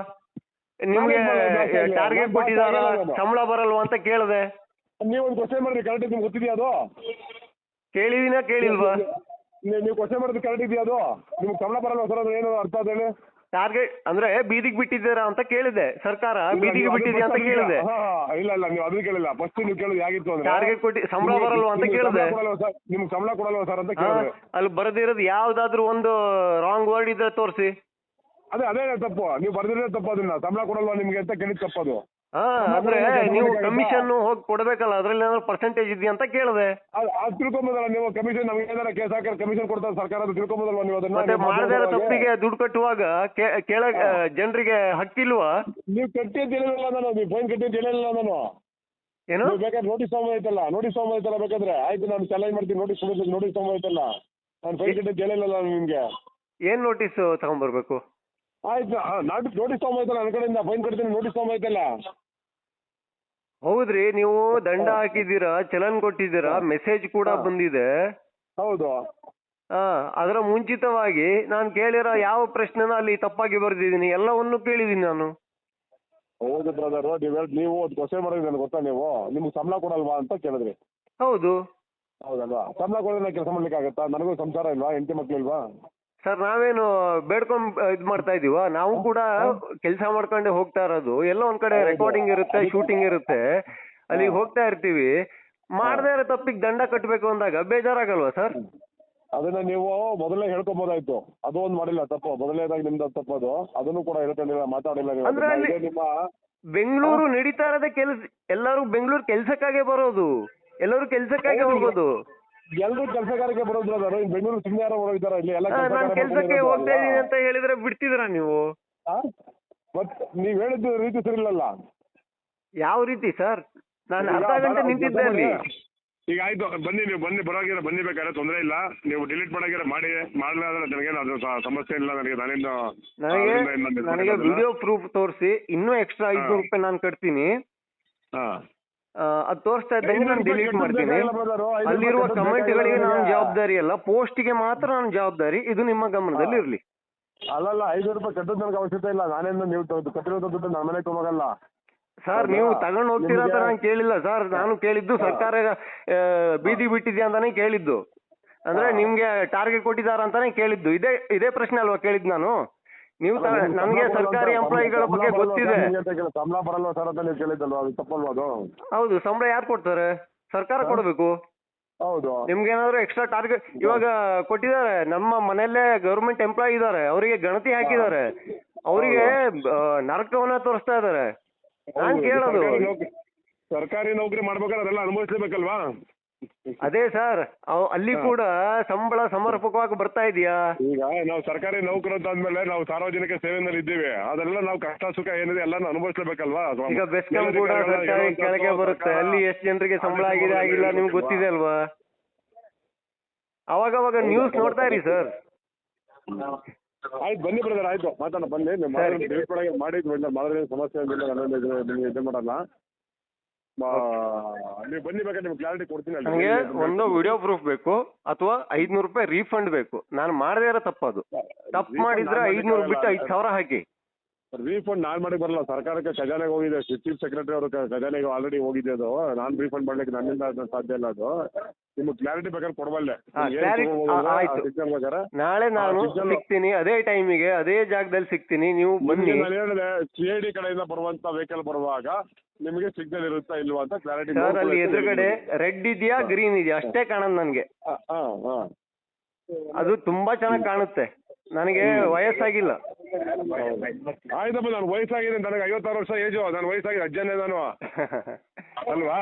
Speaker 1: ನಿಮ್ಗೆ. ಟಾರ್ಗೆಟ್ ಕೊಟ್ಟಿದಾರ. ಸಂಬಳ ಬರಲ್ವಾ ಅಂತ ಕೇಳಿದೆ.
Speaker 2: ನೀವು ಒಂದು ಕ್ವಶನ್ ಮಾಡಿದ್ರೆ ಕರೆಕ್ಟ್ ನಿಮ್ಗೆ ಗೊತ್ತಿದೆಯಾ ಅದು?
Speaker 1: ಕೇಳಿದಿನ ಕೇಳಿಲ್ವಾ?
Speaker 2: ನೀವು- ಕ್ವಶನ್ ಮಾಡಿದ್ರೆ ಕರೆಕ್ಟ್ ಇದೆಯಾ ಅದು? ನಿಮ್ಗೆ ಸಂಬಳ ಬರಲ್ಲ ಸರ್ ಅದು ಏನು ಅರ್ಥ ಅದೇಳಿ
Speaker 1: ಟಾರ್ಗೆಟ್ ಅಂದ್ರೆ ಬೀದಿಗೆ ಬಿಟ್ಟಿದ್ದೀರಾ ಅಂತ ಕೇಳಿದೆ. ಸರ್ಕಾರ ಬೀದಿಗೆ ಬಿಟ್ಟಿದ್ಯಾ ಅಂತ ಕೇಳಿದೆ.
Speaker 2: ಇಲ್ಲ. ಇಲ್ಲ ನೀವು ಅದನ್ನ ಕೇಳಿಲ್ಲ. ಫಸ್ಟ್ ನೀವು ಕೇಳಿದ್ ಯಾಗಿತ್ತು ಅಂದ್ರೆ
Speaker 1: ಟಾರ್ಗೆಟ್ ಕೊಟ್ಟಿ ಸಂಬಳ ಬರಲ್ವಾ ಅಂತ ಕೇಳಿದೆ.
Speaker 2: ನಿಮ್ಗೆ ಸಂಬಳ ಕೊಡಲ್ವಾ ಸರ್ ಅಂತ ಕೇಳಿದೆ.
Speaker 1: ಅಲ್ಲಿ ಬರೆದಿರೋದು ಯಾವ್ದಾದ್ರು ಒಂದು ರಾಂಗ್ ವರ್ಡ್ ಇದ್ರೆ ತೋರಿಸಿ.
Speaker 2: ಅದೇ ಅದೇ ತಪ್ಪು. ನೀವು ಬರ್ದಿರೋದೇ ತಪ್ಪು ಅದನ್ನ. ಸಂಬಳ ಕೊಡಲ್ವಾ ನಿಮ್ಗೆ ಅಂತ ಕೇಳಿದ್ ತಪ್ಪದು.
Speaker 1: ಹಾ ಅಂದ್ರೆ ನೀವು ಕಮಿಷನ್ ಹೋಗಿ ಕೊಡ್ಬೇಕಲ್ಲ ಅದ್ರಲ್ಲಿ ಏನಾದ್ರು ಪರ್ಸೆಂಟೇಜ್ ಇದೆಯಾ ಅಂತ ಕೇಳಿದೆ.
Speaker 2: ಅದು ತಿಳ್ಕೊಂಬೋದಲ್ಲ ನೀವು ಕಮಿಷನ್ ನಮ್ಗೆ ಏನಾರ ಕೇಸ್ ಹಾಕಿ ಕಮಿಷನ್ ಕೊಡ್ತಾರೆ ಸರ್ಕಾರ ಅದು ತಿಳ್ಕೊಂಬೋದಲ್ವಾ ನೀವು ಅದನ್ನ?
Speaker 1: ಮತ್ತೆ ಮಾಡದೇ ಇರೋ ತಪ್ಪಿಗೆ ದುಡ್ಡು ಕಟ್ಟುವಾಗ ಕೇಳ ಜನರಿಗೆ ಹಕ್ಕಿಲ್ವಾ?
Speaker 2: ನೀವು ಕಟ್ಟಿದ್ದು ಹೇಳಿಲ್ಲ ನಾನು ನೀವು ಫೈನ್ ಕಟ್ಟಿದ್ದು ಹೇಳಿಲ್ಲ ನಾನು.
Speaker 1: ಏನು?
Speaker 2: ನೀವು ಬೇಕಾದ್ರೆ ನೋಟಿಸ್ ತೊಗೊಂಬೈತಲ್ಲ ನೋಟಿಸ್ ತೊಗೊಂಬೈತಲ್ಲ ಬೇಕಾದ್ರೆ. ಆಯ್ತು ನಾನು ಚಾಲೆಂಜ್ ಮಾಡ್ತೀನಿ ನೋಟಿಸ್ ನೋಟಿಸ್ ನೋಟಿಸ್ ಐತಲ್ಲ ನಾನು ಫೈನ್ ಕಟ್ಟಿದ್ದು ಹೇಳಿಲ್ಲ ನಾನು ನಿಮಗೆ.
Speaker 1: ಏನ್ ನೋಟಿಸ್ ತಗೊಂಡ್ಬರ್ಬೇಕು?
Speaker 2: ಆಯ್ತು ನೋಟಿಸ್ ನೋಟಿಸ್ ತಗೊಂಬೈತಲ್ಲ ನನ್ನ ಕಡೆಯಿಂದ ಫೈನ್ ಕಟ್ತೀನಿ ನೋಟಿಸ್ ತಗೊಂಬೈತಲ್ಲ.
Speaker 1: ಹೌದ್ರಿ ನೀವು ದಂಡ ಹಾಕಿದ್ದೀರಾ ಚಲನ್ ಕೊಟ್ಟಿದ್ದೀರಾ ಮೆಸೇಜ್ ಕೂಡ ಬಂದಿದೆ.
Speaker 2: ಹೌದು.
Speaker 1: ಹಾ ಅದರ ಮುಂಚಿತವಾಗಿ ನಾನು ಕೇಳಿರೋ ಯಾವ ಪ್ರಶ್ನೆನ ಅಲ್ಲಿ ತಪ್ಪಾಗಿ ಬರೆದಿದ್ದೀನಿ ಎಲ್ಲವನ್ನು ಕೇಳಿದ್ದೀನಿ ನಾನು.
Speaker 2: ಹೌದು ಬ್ರದರ್ ನೀವು ನೀವು ಕ್ವಶನ್ ಮಾಡೋದು ನನಗೆ ಗೊತ್ತಾ ನೀವು? ನಿಮ್ಗೆ ಸಂಬಳ ಕೊಡಲ್ವಾ ಅಂತ ಕೇಳಿದ್ರಿ.
Speaker 1: ಹೌದು.
Speaker 2: ಹೌದಲ್ವಾ? ಸಂಬಳ ಕೊಡೋದ್ರೆ ಕೆಲಸ ಮಾಡ್ಲಿಕ್ಕೆ ಆಗುತ್ತಾ ನನಗೂ ಸಂಸಾರ ಇಲ್ವಾ? ಹೆಂಡತಿ ಮಕ್ಳು ಇಲ್ವಾ?
Speaker 1: ಸರ್ ನಾವೇನು ಬೇಡ್ಕೊಂಡ್ ಇದ್ ಮಾಡ್ತಾ ಇದೀವ? ನಾವು ಕೂಡ ಕೆಲಸ ಮಾಡ್ಕೊಂಡೆ ಹೋಗ್ತಾ ಇರೋದು. ಎಲ್ಲ ಒಂದ್ ಕಡೆ ರೆಕಾರ್ಡಿಂಗ್ ಇರುತ್ತೆ ಶೂಟಿಂಗ್ ಇರುತ್ತೆ. ಅಲ್ಲಿಗೆ ಹೋಗ್ತಾ ಇರ್ತೀವಿ. ಮಾಡದೇ ಇರೋ ತಪ್ಪಿಗೆ ದಂಡ ಕಟ್ಟಬೇಕು ಅಂದಾಗ ಬೇಜಾರಾಗಲ್ವಾ ಸರ್?
Speaker 2: ಅದನ್ನ ನೀವು ಮೊದಲೇ ಹೇಳ್ಕೊಬೋದಾಯ್ತು. ಅದು ಒಂದ್ ಮಾಡಿಲ್ಲ ತಪ್ಪು. ಮೊದಲನೇದಾಗಿ ನಿಮ್ದು ತಪ್ಪು ಅದು. ಅದನ್ನು ಕೂಡ ಹೇಳ್ಕೊಂಡಿಲ್ಲ ಮಾತಾಡಿಲ್ಲ ನೀವು.
Speaker 1: ಅಂದ್ರೆ ಅಲ್ಲಿ-
Speaker 2: ನಿಮ್ಮ
Speaker 1: ಬೆಂಗಳೂರು ನಡೀತಾ ಇರೋದೇ ಕೆಲಸ ಎಲ್ಲರೂ ಬೆಂಗಳೂರು ಕೆಲ್ಸಕ್ಕಾಗೆ ಬರೋದು. ಎಲ್ಲರೂ ಕೆಲ್ಸಕ್ಕಾಗೆ. ಹೋಗೋದು.
Speaker 2: ಎಲ್ರು ಕೆಲಸಗಾರಕ್ಕೆ ಬರೋದ್ರ brother. ಈ ಬೆಂಗಳೂರು ಸುಮ್ಮನೆ ಯಾರೋ ಹೋಗಿದಾರ ಇಲ್ಲಿ ಎಲ್ಲ
Speaker 1: ಕೆಲಸಕ್ಕೆ ನಾನ್ ಕೆಲ್ಸಕ್ಕೆ ಹೋಗ್ತಾ
Speaker 2: ಅಲ್ವಾ?
Speaker 1: ಅಂತ ಹೇಳಿದ್ರೆ ಬಿಡ್ತಿದ್ರ ನೀವು?
Speaker 2: ಮತ್ ನೀವ್ ಹೇಳಿದ್ದು ರೀತಿ ಸರಿಲ್ಲಲ್ಲ
Speaker 1: ಯಾವ ರೀತಿ ಸರ್? ನಾನು
Speaker 2: ಈಗ
Speaker 1: ಅರ್ಧ ಗಂಟೆ ನಿಂತಿದ್ದೆ ಅಲ್ಲಿ.
Speaker 2: ಈಗ ಆಯ್ತು ಬನ್ನಿ ನೀವು ಬನ್ನಿ ಬರೋಗಿರ ಬನ್ನಿ ಬೇಕಾದ್ರೆ ತೊಂದರೆ ಇಲ್ಲ. ನೀವು ಡಿಲೀಟ್ ಮಾಡೋಗಿರ ಮಾಡಿ ಮಾಡಲಾದ್ರೆ ಅಂದ್ರೆ ನನಗೇನು ಅದು ಸ- ಸಮಸ್ಯೆ ಇಲ್ಲ. ನನಗೆ ನಾನೇನು
Speaker 1: ನನಗೆ ನನಗೆ ವಿಡಿಯೋ ಪ್ರೂಫ್ ತೋರಿಸಿ. ಇನ್ನೂ ಎಕ್ಸ್ಟ್ರಾ ಐದ್ನೂರು ರೂಪಾಯಿ ನಾನು ಕಟ್ತೀನಿ.
Speaker 2: ಹಾ.
Speaker 1: ಅದ್ ತೋರಿಸ್ತಾ ಇದ್ದಂಗೆ ನಾನು ಡಿಲೀಟ್ ಮಾಡ್ತೀನಿ. ಅಲ್ಲಿರುವ ಕಮೆಂಟ್ಗಳಿಗೆ ನಾನು. ಜವಾಬ್ದಾರಿ ಅಲ್ಲ ಪೋಸ್ಟ್ಗೆ ಮಾತ್ರ ನಾನು ಜವಾಬ್ದಾರಿ ಇದು ನಿಮ್ಮ ಗಮನದಲ್ಲಿ ಇರಲಿ.
Speaker 2: ಅಲ್ಲಲ್ಲ ಐದು ರೂಪಾಯಿ ಕಟ್ಟೋದು ನನಗೆ ಅವಶ್ಯಕತೆ ಇಲ್ಲ ನಾನೇನು ನೀವು ಕಟ್ಟಿರೋದು ದುಡ್ಡು ನಾನು ಮನೆಗೆ ತಗೋಗಲ್ಲ
Speaker 1: ಸರ್ ನೀವು ತಗೊಂಡು ಹೋಗ್ತೀರಾ ಅಂತ ನಾನು ಕೇಳಿಲ್ಲ ಸರ್ ನಾನು ಕೇಳಿದ್ದು ಸರ್ಕಾರ ಬೀದಿ ಬಿಟ್ಟಿದೆ ಅಂತಾನೆ ಕೇಳಿದ್ದು. ಅಂದ್ರೆ. ನಿಮ್ಗೆ ಟಾರ್ಗೆಟ್ ಕೊಟ್ಟಿದ್ದಾರೆ ಅಂತಾನೆ ಕೇಳಿದ್ದು. ಇದೇ ಇದೇ ಪ್ರಶ್ನೆ ಅಲ್ವಾ ಕೇಳಿದ್ದು ನಾನು? ನೀವು
Speaker 2: ನಿಮ್ಗೆ
Speaker 1: ಸರ್ಕಾರಿ? ಎಂಪ್ಲಾಯಿಗಳ ಬಗ್ಗೆ ಗೊತ್ತಿದೆ.
Speaker 2: ಸಂಬಳ ಬರಲ್ವಾ ಸರ್ ಅಂತ ನೀವು ಕೇಳಿದ್ದಲ್ವಾ? ಅದು ತಪ್ಪಲ್ವಾ ಅದು?
Speaker 1: ಹೌದು ಸಂಬಳ ಯಾರು ಕೊಡ್ತಾರೆ? ಸರ್ಕಾರ. ಕೊಡಬೇಕು.
Speaker 2: ಹೌದು.
Speaker 1: ನಿಮ್ಗೆ ಏನಾದ್ರು ಎಕ್ಸ್ಟ್ರಾ ಟಾರ್ಗೆಟ್ ಇವಾಗ ಕೊಟ್ಟಿದ್ದಾರೆ ನಮ್ಮ ಮನೆಯಲ್ಲೇ ಗವರ್ಮೆಂಟ್ ಎಂಪ್ಲಾಯ್ ಇದ್ದಾರೆ ಅವರಿಗೆ ಗಣತಿ ಹಾಕಿದ್ದಾರೆ. ಅವರಿಗೆ ನರಕವನ್ನ ತೋರಿಸ್ತಾ ಇದಾರೆ ನಾನ್ ಕೇಳೋದು.
Speaker 2: ಸರ್ಕಾರಿ ನೌಕರಿ ಮಾಡ್ಬೇಕಾದ್ರೆ ಅದೆಲ್ಲ ಅನುಭವಿಸ್ಲೇಬೇಕಲ್ವಾ?
Speaker 1: ಅದೇ ಸರ್ ಅಲ್ಲಿ ಕೂಡ ಸಂಬಳ ಸಮರ್ಪಕವಾಗಿ ಬರ್ತಾ ಇದೆಯಾ?
Speaker 2: ಈಗ ನಾವು ಸರ್ಕಾರಿ ನೌಕರ ಅಂದ್ಮೇಲೆ ನಾವು ಸಾರ್ವಜನಿಕ ಸೇವೆಯಲ್ಲಿ ಇದ್ದೀವಿ. ಅದೆಲ್ಲ ನಾವು ಕಷ್ಟ ಸುಖ ಏನಿದೆ ಎಲ್ಲ ಅನುಭವಿಸ್ಲೇಬೇಕಲ್ವಾ?
Speaker 1: ಈಗ ಬೆಸ್ಕಾಂ ಕೂಡ ಸರ್ಕಾರಿ ಕೆಳಗೆ ಬರುತ್ತೆ. ಅಲ್ಲಿ ಎಷ್ಟು ಜನರಿಗೆ ಸಂಬಳ ಆಗಿದೆ ಆಗಿಲ್ಲ ನಿಮ್ಗೆ ಗೊತ್ತಿದೆ ಅಲ್ವಾ? ಅವಾಗ ಅವಾಗ ನ್ಯೂಸ್ ನೋಡ್ತಾ ಇರಿ ಸರ್.
Speaker 2: ಆಯ್ತು ಬನ್ನಿ ಬ್ರದರ್ ಆಯ್ತು. ಮಾತಾಡೋಣ ಬನ್ನಿ. ನೀವು. ಮಾಡಿ ಮಾಡಿದ್ರೆ ಸಮಸ್ಯೆ ಏನಿಲ್ಲ ಇದು ಮಾಡಲ್ಲ. ನೀವು ಬನ್ನಿ ಬೇಕಾದ್ರೆ ನಿಮ್ಗೆ ಕ್ಲಾರಿಟಿ ಕೊಡ್ತೀನಿ ಅಲ್ಲಿ.
Speaker 1: ನನಗೆ ಒಂದು ವಿಡಿಯೋ ಪ್ರೂಫ್ ಬೇಕು ಅಥವಾ ಐದ್ನೂರು ರೂಪಾಯಿ ರೀಫಂಡ್ ಬೇಕು. ನಾನು ಮಾಡದೇ ಇರೋ ತಪ್ಪದು ತಪ್ಪು ಮಾಡಿದ್ರೆ ಐದ್ನೂರು ಬಿಟ್ಟು ಐದು ಸಾವಿರ ಹಾಕಿ.
Speaker 2: ರೀಫಂಡ್ ನಾನು ಮಾಡಿ ಬರಲ್ಲ. ಸರ್ಕಾರಕ್ಕೆ ಖಜಾನೆಗೆ ಹೋಗಿದೆ. ಚೀಫ್ ಸೆಕ್ರೆಟರಿ ಅವರು ಖಜಾನೆಗೆ ಆಲ್ರೆಡಿ ಹೋಗಿದೆ ಅದು. ನಾನು ರೀಫಂಡ್ ಮಾಡ್ಲಿಕ್ಕೆ ನನ್ನಿಂದ ಅದು ಸಾಧ್ಯ ಇಲ್ಲ ಅದು. ನಿಮ್ಗೆ ಕ್ಲಾರಿಟಿ ಬೇಕಾದ್ರೆ ಕೊಡಬಲ್ಲೆ
Speaker 1: ನಾಳೆ ನಾನು ಸಿಗ್ತೀನಿ. ಅದೇ ಟೈಮಿಗೆ ಅದೇ ಜಾಗದಲ್ಲಿ ಸಿಗ್ತೀನಿ. ನೀವು ಬನ್ನಿ.
Speaker 2: ನಾನು ಹೇಳಿದೆ ಸಿ ಐ ಡಿ ಕಡೆಯಿಂದ ಬರುವಂತ ವೆಹಿಕಲ್ ಬರುವಾಗ ನಿಮಗೆ ಸಿಗ್ನಲ್ ಇರುತ್ತಾ ಇಲ್ವಾ ಅಂತ ಕ್ಲಾರಿಟಿ
Speaker 1: ಸರ್ ಅಲ್ಲಿ ಎದುರುಗಡೆ ರೆಡ್ ಇದೆಯಾ ಗ್ರೀನ್ ಇದೆಯಾ? ಅಷ್ಟೇ ಕಾಣೋದು ನನಗೆ. ಅದು ತುಂಬಾ ಚೆನ್ನಾಗಿ ಕಾಣುತ್ತೆ. ನನಗೆ ವಯಸ್ಸಾಗಿಲ್ಲ.
Speaker 2: ಆಯ್ತಪ್ಪ ನಾನು ವಯಸ್ಸಾಗಿದೆ ನನಗೆ ಐವತ್ತಾರು ವರ್ಷ ಏಜು ನಾನು ವಯಸ್ಸಾಗಿದೆ ಅಜ್ಜನೇ ನಾನು. ಅಲ್ವಾ?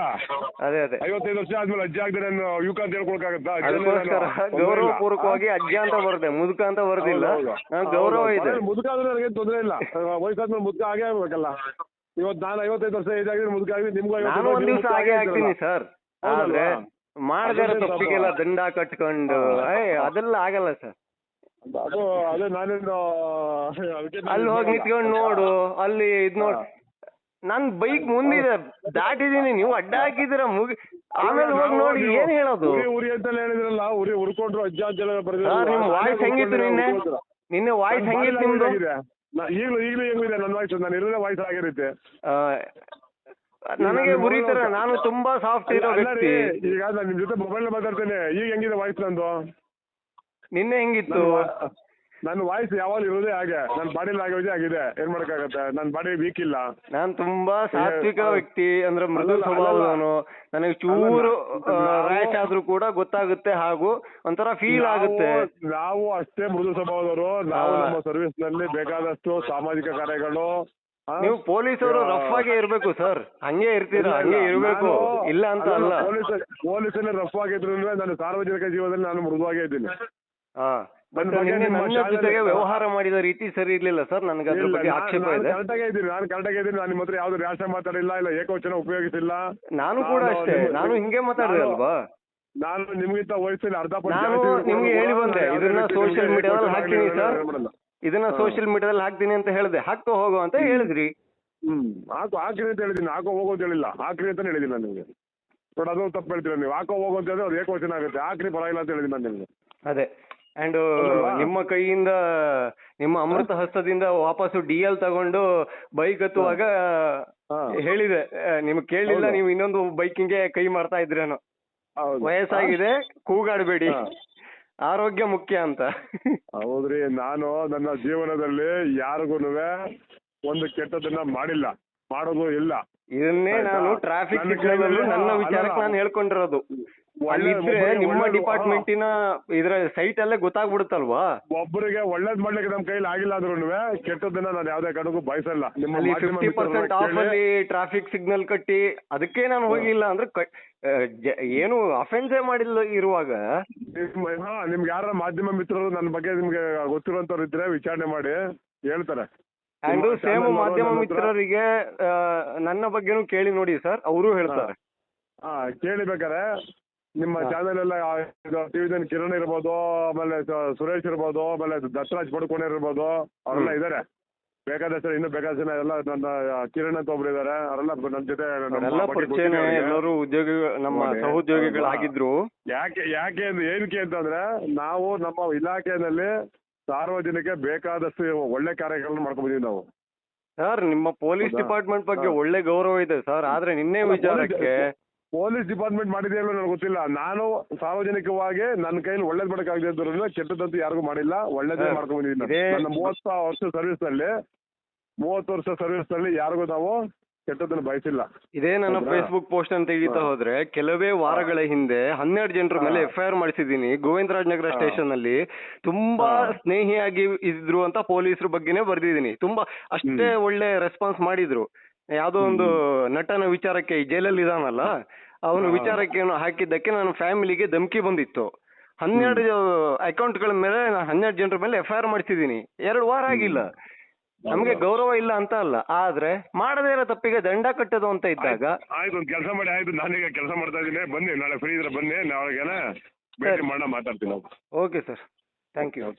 Speaker 1: ಅದೇ ಅದೇ.
Speaker 2: ಐವತ್ತೈದು ವರ್ಷ ಆದ್ಮೇಲೆ ಅಜ್ಜ ಆಗದೆ ನಾನು ಯುವಕ ಅಂತ ಹೇಳ್ಕೊಳಕ್ಕಾಗತ್ತಾ? ಗೌರವ ಪೂರ್ವಕವಾಗಿ
Speaker 1: ಅದಕ್ಕೋಸ್ಕರ ಗೌರವಪೂರ್ವಕವಾಗಿ ಅಜ್ಜ ಅಂತ ಬರುತ್ತೆ. ಮುದುಕ ಅಂತ ಬರುದಿಲ್ಲ. ನಾನು ಗೌರವ ಇದೆ.
Speaker 2: ಮುದುಕ ಆದ್ರೆ ನನಗೆ ತೊಂದರೆ ಇಲ್ಲ. ವಯಸ್ಸಾದ್ಮೇಲೆ ಮುದುಕ ಆಗೇ ಆಗ್ಬೇಕಲ್ಲ. ಇವತ್ತು ನಾನು ಐವತ್ತೈದು ವರ್ಷ ಏಜ್ ಆಗಿದೆ ಮುದುಕ ಆಗಿದೆ ನಿಮ್ಗೂ
Speaker 1: ನಾನು ಒಂದ್ ದಿವಸ ಹಾಗೆ ಆಗ್ತೀನಿ ಸರ್. ಆದ್ರೆ
Speaker 2: ಹೌದಲ್ವಾ?
Speaker 1: ಮಾಡದೇ ಇರೋ
Speaker 2: ಅದೇ ತಪ್ಪು.
Speaker 1: ತಪ್ಪಿಗೆಲ್ಲ ದಂಡ ಕಟ್ಕೊಂಡು ಏ ಅದೆಲ್ಲ ಆಗಲ್ಲ ಸರ್.
Speaker 2: ಅದು ಅದೇ ನಾನೇನು ಅದಕ್ಕೆ ನಾನು
Speaker 1: ಅಲ್ಲಿ ಹೋಗಿ ನಿಂತ್ಕೊಂಡು ನೋಡು ಅಲ್ಲಿ ಇದ್ ನೋಡು. ನನ್ ಬೈಕ್ ಮುಂದಿದೆ ದಾಟಿದೀನಿ ನೀವು ಅಡ್ಡ ಹಾಕಿದಿರ ಮುಗಿ ಆಮೇಲೆ ಹೋಗಿ ನೋಡಿ ಏನ್ ಹೇಳೋದು?
Speaker 2: ಉರಿ ಅಂತ ಅಂತೆಲ್ಲ ಹೇಳಿದ್ರಲ್ಲ ಉರಿ ಉರ್ಕೊಂಡ್ರು ಅಜ್ಜ ಅಜ್ಜ
Speaker 1: ಸರ್ ನಿಮ್ ವಾಯ್ಸ್ ಹೆಂಗಿತ್ತು ನಿನ್ನೆ? ನಿನ್ನೆ ವಾಯ್ಸ್ ಹೆಂಗಿತ್ತು ನಿಮ್ದು?
Speaker 2: ಈಗಲೂ ಈಗಲೂ ಹೆಂಗಿದೆ ನನ್ನ ವಾಯ್ಸ್? ನಾನು ಇರೋದೇ ವಾಯ್ಸ್ ಆಗಿರುತ್ತೆ
Speaker 1: ಆ, ನನಗೆ ಉರಿತರ ನಾನು ತುಂಬಾ ಸಾಫ್ಟ್ ಇರೋ ವ್ಯಕ್ತಿ.
Speaker 2: ಈಗ ನಾನು ನಿಮ್ ಜೊತೆ ಮೊಬೈಲ್ ಮಾತಾಡ್ತೇನೆ. ಈಗ ಹೆಂಗಿದೆ ವಾಯ್ಸ್ ನಂದು?
Speaker 1: ನಿನ್ನೆ ಹೆಂಗಿತ್ತು?
Speaker 2: ನನ್ನ ವಾಯ್ಸ್ ಯಾವಾಗ ಇರೋದೇ ಹಾಗೆ. ನನ್ನ ಬಾಡಿ ಆಗೋದೇ ಆಗಿದೆ. ಏನ್ ಮಾಡಕ್ಕಾಗತ್ತೆ? ನನ್ನ ಬಾಡಿ ವೀಕ್ ಇಲ್ಲ.
Speaker 1: ನಾನ್ ತುಂಬಾ ಸಾತ್ವಿಕ ವ್ಯಕ್ತಿ ಅಂದ್ರೆ ಮೃದು ಸ್ವಭಾವದವನು ನನಗೆ ಚೂರು ರ್ಯಾಶ್ ಆದ್ರೂ ಕೂಡ ಗೊತ್ತಾಗುತ್ತೆ ಹಾಗೂ ಒಂಥರ ಫೀಲ್ ಆಗುತ್ತೆ.
Speaker 2: ನಾವು ಅಷ್ಟೇ ಮೃದು ಸ್ವಭಾವದವರು. ನಾವು ನಮ್ಮ ಸರ್ವಿಸ್ನಲ್ಲಿ ಬೇಕಾದಷ್ಟು ಸಾಮಾಜಿಕ ಕಾರ್ಯಗಳು
Speaker 1: ನೀವು ಪೊಲೀಸರು ರಫ್ ಆಗೇ ಇರ್ಬೇಕು ಸರ್ ಹಂಗೆ ಇರ್ತೀರಾ? ಹಂಗೆ ಇರ್ಬೇಕು. ಇಲ್ಲ ಅಂತ ಅಲ್ಲ.
Speaker 2: ಪೊಲೀಸ್ ಪೊಲೀಸಲ್ಲಿ ರಫ್ ಆಗಿದ್ರು ನಾನು ಸಾರ್ವಜನಿಕ ಜೀವನದಲ್ಲಿ ನಾನು ಮೃದುವಾಗೇ ಇದ್ದೀನಿ.
Speaker 1: ಹಾ. ಬಟ್
Speaker 2: ನನ್ನ
Speaker 1: ಜೊತೆಗೆ ವ್ಯವಹಾರ ಮಾಡಿದ ರೀತಿ ಸರಿ ಇರ್ಲಿಲ್ಲ ಸರ್. ನನಗೆ ಅದ್ರ ಬಗ್ಗೆ ಆಕ್ಷೇಪ ಇದೆ.
Speaker 2: ಕರೆಕ್ಟಾಗಿ ಇದ್ದೀನಿ ನಾನು ಕರೆಕ್ಟಾಗಿ ಇದ್ದೀನಿ. ನಾನು ನಿಮ್ಮ ಹತ್ರ ಯಾವ್ದು ರ್ಯಾಶ ಮಾತಾಡಿಲ್ಲ ಇಲ್ಲ ಏಕವಚನ ಉಪಯೋಗಿಸಿಲ್ಲ.
Speaker 1: ನಾನು ಕೂಡ ಅಷ್ಟೇ. ನಾನು ಹಿಂಗೆ ಮಾತಾಡಿದೆ ಅಲ್ವಾ?
Speaker 2: ನಾನು ನಿಮ್ಗಿಂತ ವಯಸ್ಸಲ್ಲಿ ಅರ್ಧ
Speaker 1: ನಾನು ನಿಮ್ಗೆ ಹೇಳಿ ಬಂದೆ, ಇದನ್ನ
Speaker 2: ಸೋಷಿಯಲ್
Speaker 1: social
Speaker 2: ನಿಮ್ಗೆ
Speaker 1: media ದಲ್ಲಿ
Speaker 2: ಏಕವಚನ
Speaker 1: ಹಾಕ್ತೀನಿ ಸರ್. ಇದನ್ನ. ಸೋಷಿಯಲ್ ಮೀಡಿಯಾದಲ್ಲಿ ಹಾಕ್ತೀನಿ ಅಂತ ಹೇಳಿದೆ. ಹಾಕ್ತಾ ಹೋಗೋ ಅಂತ ಹೇಳಿದ್ರಿ.
Speaker 2: ಹ್ಮ್. ಹಾಕು ಹಾಕ್ರಿ ಅಂತ ಹೇಳಿದ್ದೀನಿ. ಹಾಕೋ ಹೋಗೋ ಅಂತ ಹೇಳಿಲ್ಲ. ಹಾಕ್ರಿ ಅಂತ ಹೇಳಿದ್ದೀನಿ ನಾನು ನಿಮಗೆ. ನೋಡ ಅದು ತಪ್ಪು ಹೇಳ್ತೀರ ನೀವು? ಹಾಕೋ ಹೋಗೋ ಅಂತ ಹೇಳಿದ್ರೆ ಅದು ಏಕವಚನ ಆಗುತ್ತೆ. ಹಾಕ್ರಿ ಪರವಾಗಿಲ್ಲ ಅಂತ ಹೇಳಿದ್ದೀನಿ ನಾನು ನಿಮಗೆ.
Speaker 1: ಅದೇ. ಅಂಡ್ ನಿಮ್ಮ ಕೈಯಿಂದ ನಿಮ್ಮ ಅಮೃತ ಹಸ್ತದಿಂದ ವಾಪಸ್ಸು ಡಿ ಎಲ್ ತಗೊಂಡು ಬೈಕ್ ಹತ್ತುವಾಗ ಹೇಳಿದೆ. ನಿಮ್ಗೆ ಕೇಳಿಲ್ಲ. ನೀವು ಇನ್ನೊಂದು ಬೈಕಿಂಗೆ ಕೈ ಮಾಡ್ತಾ ಇದ್ರೇನು ವಯಸ್ಸಾಗಿದೆ ಕೂಗಾಡಬೇಡಿ. ಆರೋಗ್ಯ ಮುಖ್ಯ ಅಂತ.
Speaker 2: ಹೌದ್ರಿ ನಾನು ನನ್ನ ಜೀವನದಲ್ಲಿ ಯಾರಿಗೂ ಒಂದು ಕೆಟ್ಟದನ್ನ ಮಾಡಿಲ್ಲ. ಮಾಡೋದು ಇಲ್ಲ.
Speaker 1: ಇದನ್ನೇ ನಾನು ಟ್ರಾಫಿಕ್
Speaker 2: ನನ್ನ
Speaker 1: ಸಿಗ್ನಲ್ ಅಲ್ಲಿ ನನ್ನ ವಿಚಾರಕ್ಕೆ ನಾನು ಹೇಳ್ಕೊಂಡಿರೋದು. ಅಲ್ಲಿದ್ರೆ ನಿಮ್ಮ ಡಿಪಾರ್ಟ್ಮೆಂಟಿನ ಇದ್ರ ಸೈಟ್ ಅಲ್ಲೇ ಗೊತ್ತಾಗ್ಬಿಡುತ್ತಲ್ವಾ?
Speaker 2: ಒಬ್ಬರಿಗೆ ಒಳ್ಳೇದ್ ಮಾಡ್ಲಿಕ್ಕೆ ನಮ್ ಕೈಲಿ ಆಗಿಲ್ಲ ಅಂದ್ರೂ ಕೆಟ್ಟದನ್ನ ನಾನು ಯಾವ್ದೇ ಕಾರಣಕ್ಕೂ ಬಯಸಲ್ಲ. ನಿಮ್ಮಲ್ಲಿ
Speaker 1: ಫಿಫ್ಟಿ ಪರ್ಸೆಂಟ್ ಆಫ್ ಅಲ್ಲಿ ಟ್ರಾಫಿಕ್ ಸಿಗ್ನಲ್ ಕಟ್ಟಿ ಅದಕ್ಕೆ ನಾನು ಹೋಗಿಲ್ಲ ಅಂದ್ರೆ ಏನು ಅಫೆನ್ಸೇ ಮಾಡಿಲ್ಲ ಇರುವಾಗ?
Speaker 2: ನಿಮ್ಗೆ ಯಾರ ಮಾಧ್ಯಮ ಮಿತ್ರರು ನನ್ನ ಬಗ್ಗೆ ನಿಮ್ಗೆ ಗೊತ್ತಿರುವಂತವ್ರು ಇದ್ರೆ ವಿಚಾರಣೆ ಮಾಡಿ ಹೇಳ್ತಾರೆ.
Speaker 1: ಅಂಡ್ ಸೇಮ್ ಮಾಧ್ಯಮ ಮಿತ್ರರಿಗೆ ನನ್ನ ಬಗ್ಗೆನೂ ಕೇಳಿ ನೋಡಿ ಸರ್ ಅವರು ಹೇಳ್ತಾರೆ.
Speaker 2: ಹಾ. ಕೇಳಿ ಬೇಕಾರೆ ನಿಮ್ಮ. ಚಾನೆಲ್ ಎಲ್ಲ ಟಿವಿ ಕಿರಣ್ ಇರ್ಬೋದು ಆಮೇಲೆ ಸುರೇಶ್ ಇರ್ಬೋದು ಆಮೇಲೆ ದತ್ತರಾಜ್ ಪಡ್ಕೋಣೆ ಇರ್ಬೋದು ಅವರೆಲ್ಲ. ಇದಾರೆ. ಬೇಕಾದಷ್ಟು ಇನ್ನು ಬೇಕಾದಷ್ಟು ಎಲ್ಲ ನನ್ನ ಕಿರಣ್ ಅಂತ ಒಬ್ರು ಇದಾರೆ. ಅವರೆಲ್ಲ ನನ್ನ ಜೊತೆ
Speaker 1: ಎಲ್ಲರೂ ಉದ್ಯೋಗಿ ನಮ್ಮ. ಸಹೋದ್ಯೋಗಿಗಳಾಗಿದ್ರು
Speaker 2: ಯಾಕೆ ಯಾಕೆ ಏನಕ್ಕೆ ಅಂತಂದ್ರೆ ನಾವು ನಮ್ಮ ಇಲಾಖೆಯಲ್ಲಿ ಸಾರ್ವಜನಿಕ ಬೇಕಾದಷ್ಟು ಒಳ್ಳೆ ಕಾರ್ಯಗಳನ್ನ ಮಾಡ್ಕೊಬಿದ್ದೀವಿ ನಾವು.
Speaker 1: ಸರ್ ನಿಮ್ಮ ಪೊಲೀಸ್ ಡಿಪಾರ್ಟ್ಮೆಂಟ್ ಬಗ್ಗೆ ಒಳ್ಳೆ ಗೌರವ ಇದೆ ಸರ್. ಆದ್ರೆ ನಿನ್ನೆ ವಿಚಾರಕ್ಕೆ
Speaker 2: ಪೊಲೀಸ್ ಡಿಪಾರ್ಟ್ಮೆಂಟ್ ಮಾಡಿದೆಯೋ ನನಗೆ ಗೊತ್ತಿಲ್ಲ. ನಾನು ಸಾರ್ವಜನಿಕವಾಗಿ ನನ್ನ ಕೈಯಲ್ಲಿ ಒಳ್ಳೇದ್ ಮಾಡಕ್ಕಾಗದೇ ಇದ್ರಿಂದ ಕೆಟ್ಟದಂತೂ ಯಾರಿಗೂ ಮಾಡಿಲ್ಲ. ಒಳ್ಳೇದೇ ಮಾಡ್ಕೊಂಡಿದ್ದೀನಿ
Speaker 1: ಇದೇ-
Speaker 2: ನನ್ನ ಮೂವತ್ತು ವರ್ಷ ಸರ್ವಿಸ್ ಅಲ್ಲಿ ಮೂವತ್ತು ವರ್ಷ ಸರ್ವಿಸ್ ಅಲ್ಲಿ ಯಾರಿಗೂ ನಾವು ಕೆಟ್ಟದನ್ನು ಬಯಸಿಲ್ಲ.
Speaker 1: ಇದೇ ನನ್ನ
Speaker 2: ಹೌದಾ?
Speaker 1: ಫೇಸ್ಬುಕ್ ಪೋಸ್ಟ್ ಅಂತ ತೆಗಿತಾ ಹೋದ್ರೆ ಕೆಲವೇ ವಾರಗಳ ಹಿಂದೆ ಹನ್ನೆರಡು ಜನರ ಮೇಲೆ. ಎಫ್ ಐ ಆರ್ ಮಾಡಿಸಿದೀನಿ ಗೋವಿಂದರಾಜ್ ನಗರ
Speaker 2: ಹಾ.
Speaker 1: ಸ್ಟೇಷನ್ ಅಲ್ಲಿ ತುಂಬಾ
Speaker 2: ಹಾ.
Speaker 1: ಸ್ನೇಹಿಯಾಗಿ ಇದ್ರು ಅಂತ ಪೊಲೀಸರ ಬಗ್ಗೆನೇ ಬರ್ದಿದೀನಿ ತುಂಬಾ ಅಷ್ಟೇ ಒಳ್ಳೆ ರೆಸ್ಪಾನ್ಸ್ ಮಾಡಿದ್ರು. ಯಾವ್ದೋ ಒಂದು ನಟನ ವಿಚಾರಕ್ಕೆ ಈ ಜೈಲಲ್ಲಿ ಇದಾನಲ್ಲ ಅವನು ವಿಚಾರಕ್ಕೆ ಏನೋ ಹಾಕಿದ್ದಕ್ಕೆ ನನ್ನ ಫ್ಯಾಮಿಲಿಗೆ ಧಮಕಿ ಬಂದಿತ್ತು. ಹನ್ನೆರಡು ಅಕೌಂಟ್ಗಳ ಮೇಲೆ ನಾನು ಹನ್ನೆರಡು ಜನರ ಮೇಲೆ ಎಫ್ ಐ ಆರ್ ಮಾಡಿಸಿದೀನಿ ಎರಡು ವಾರ ಆಗಿಲ್ಲ. ನಮಗೆ ಗೌರವ ಇಲ್ಲ ಅಂತ ಅಲ್ಲ. ಆದ್ರೆ ಮಾಡದೇ ಇರೋ ತಪ್ಪಿಗೆ ದಂಡ ಕಟ್ಟೋದು ಅಂತ ಇದ್ದಾಗ
Speaker 2: ಆಯ್ತು ಒಂದು ಕೆಲಸ ಮಾಡಿ ಆಯ್ತು ನಾನೀಗ ಕೆಲಸ ಮಾಡ್ತಾ ಇದ್ದೀನಿ. ಬನ್ನಿ ನಾಳೆ ಫ್ರೀ ಇದ್ರೆ ಬನ್ನಿ ನಾಳೆಗೆನ ಭೇಟಿ ಮಾಡೋಣ ಮಾತಾಡ್ತೀನಿ
Speaker 1: ಓಕೆ ಸರ್ ಥ್ಯಾಂಕ್ ಯು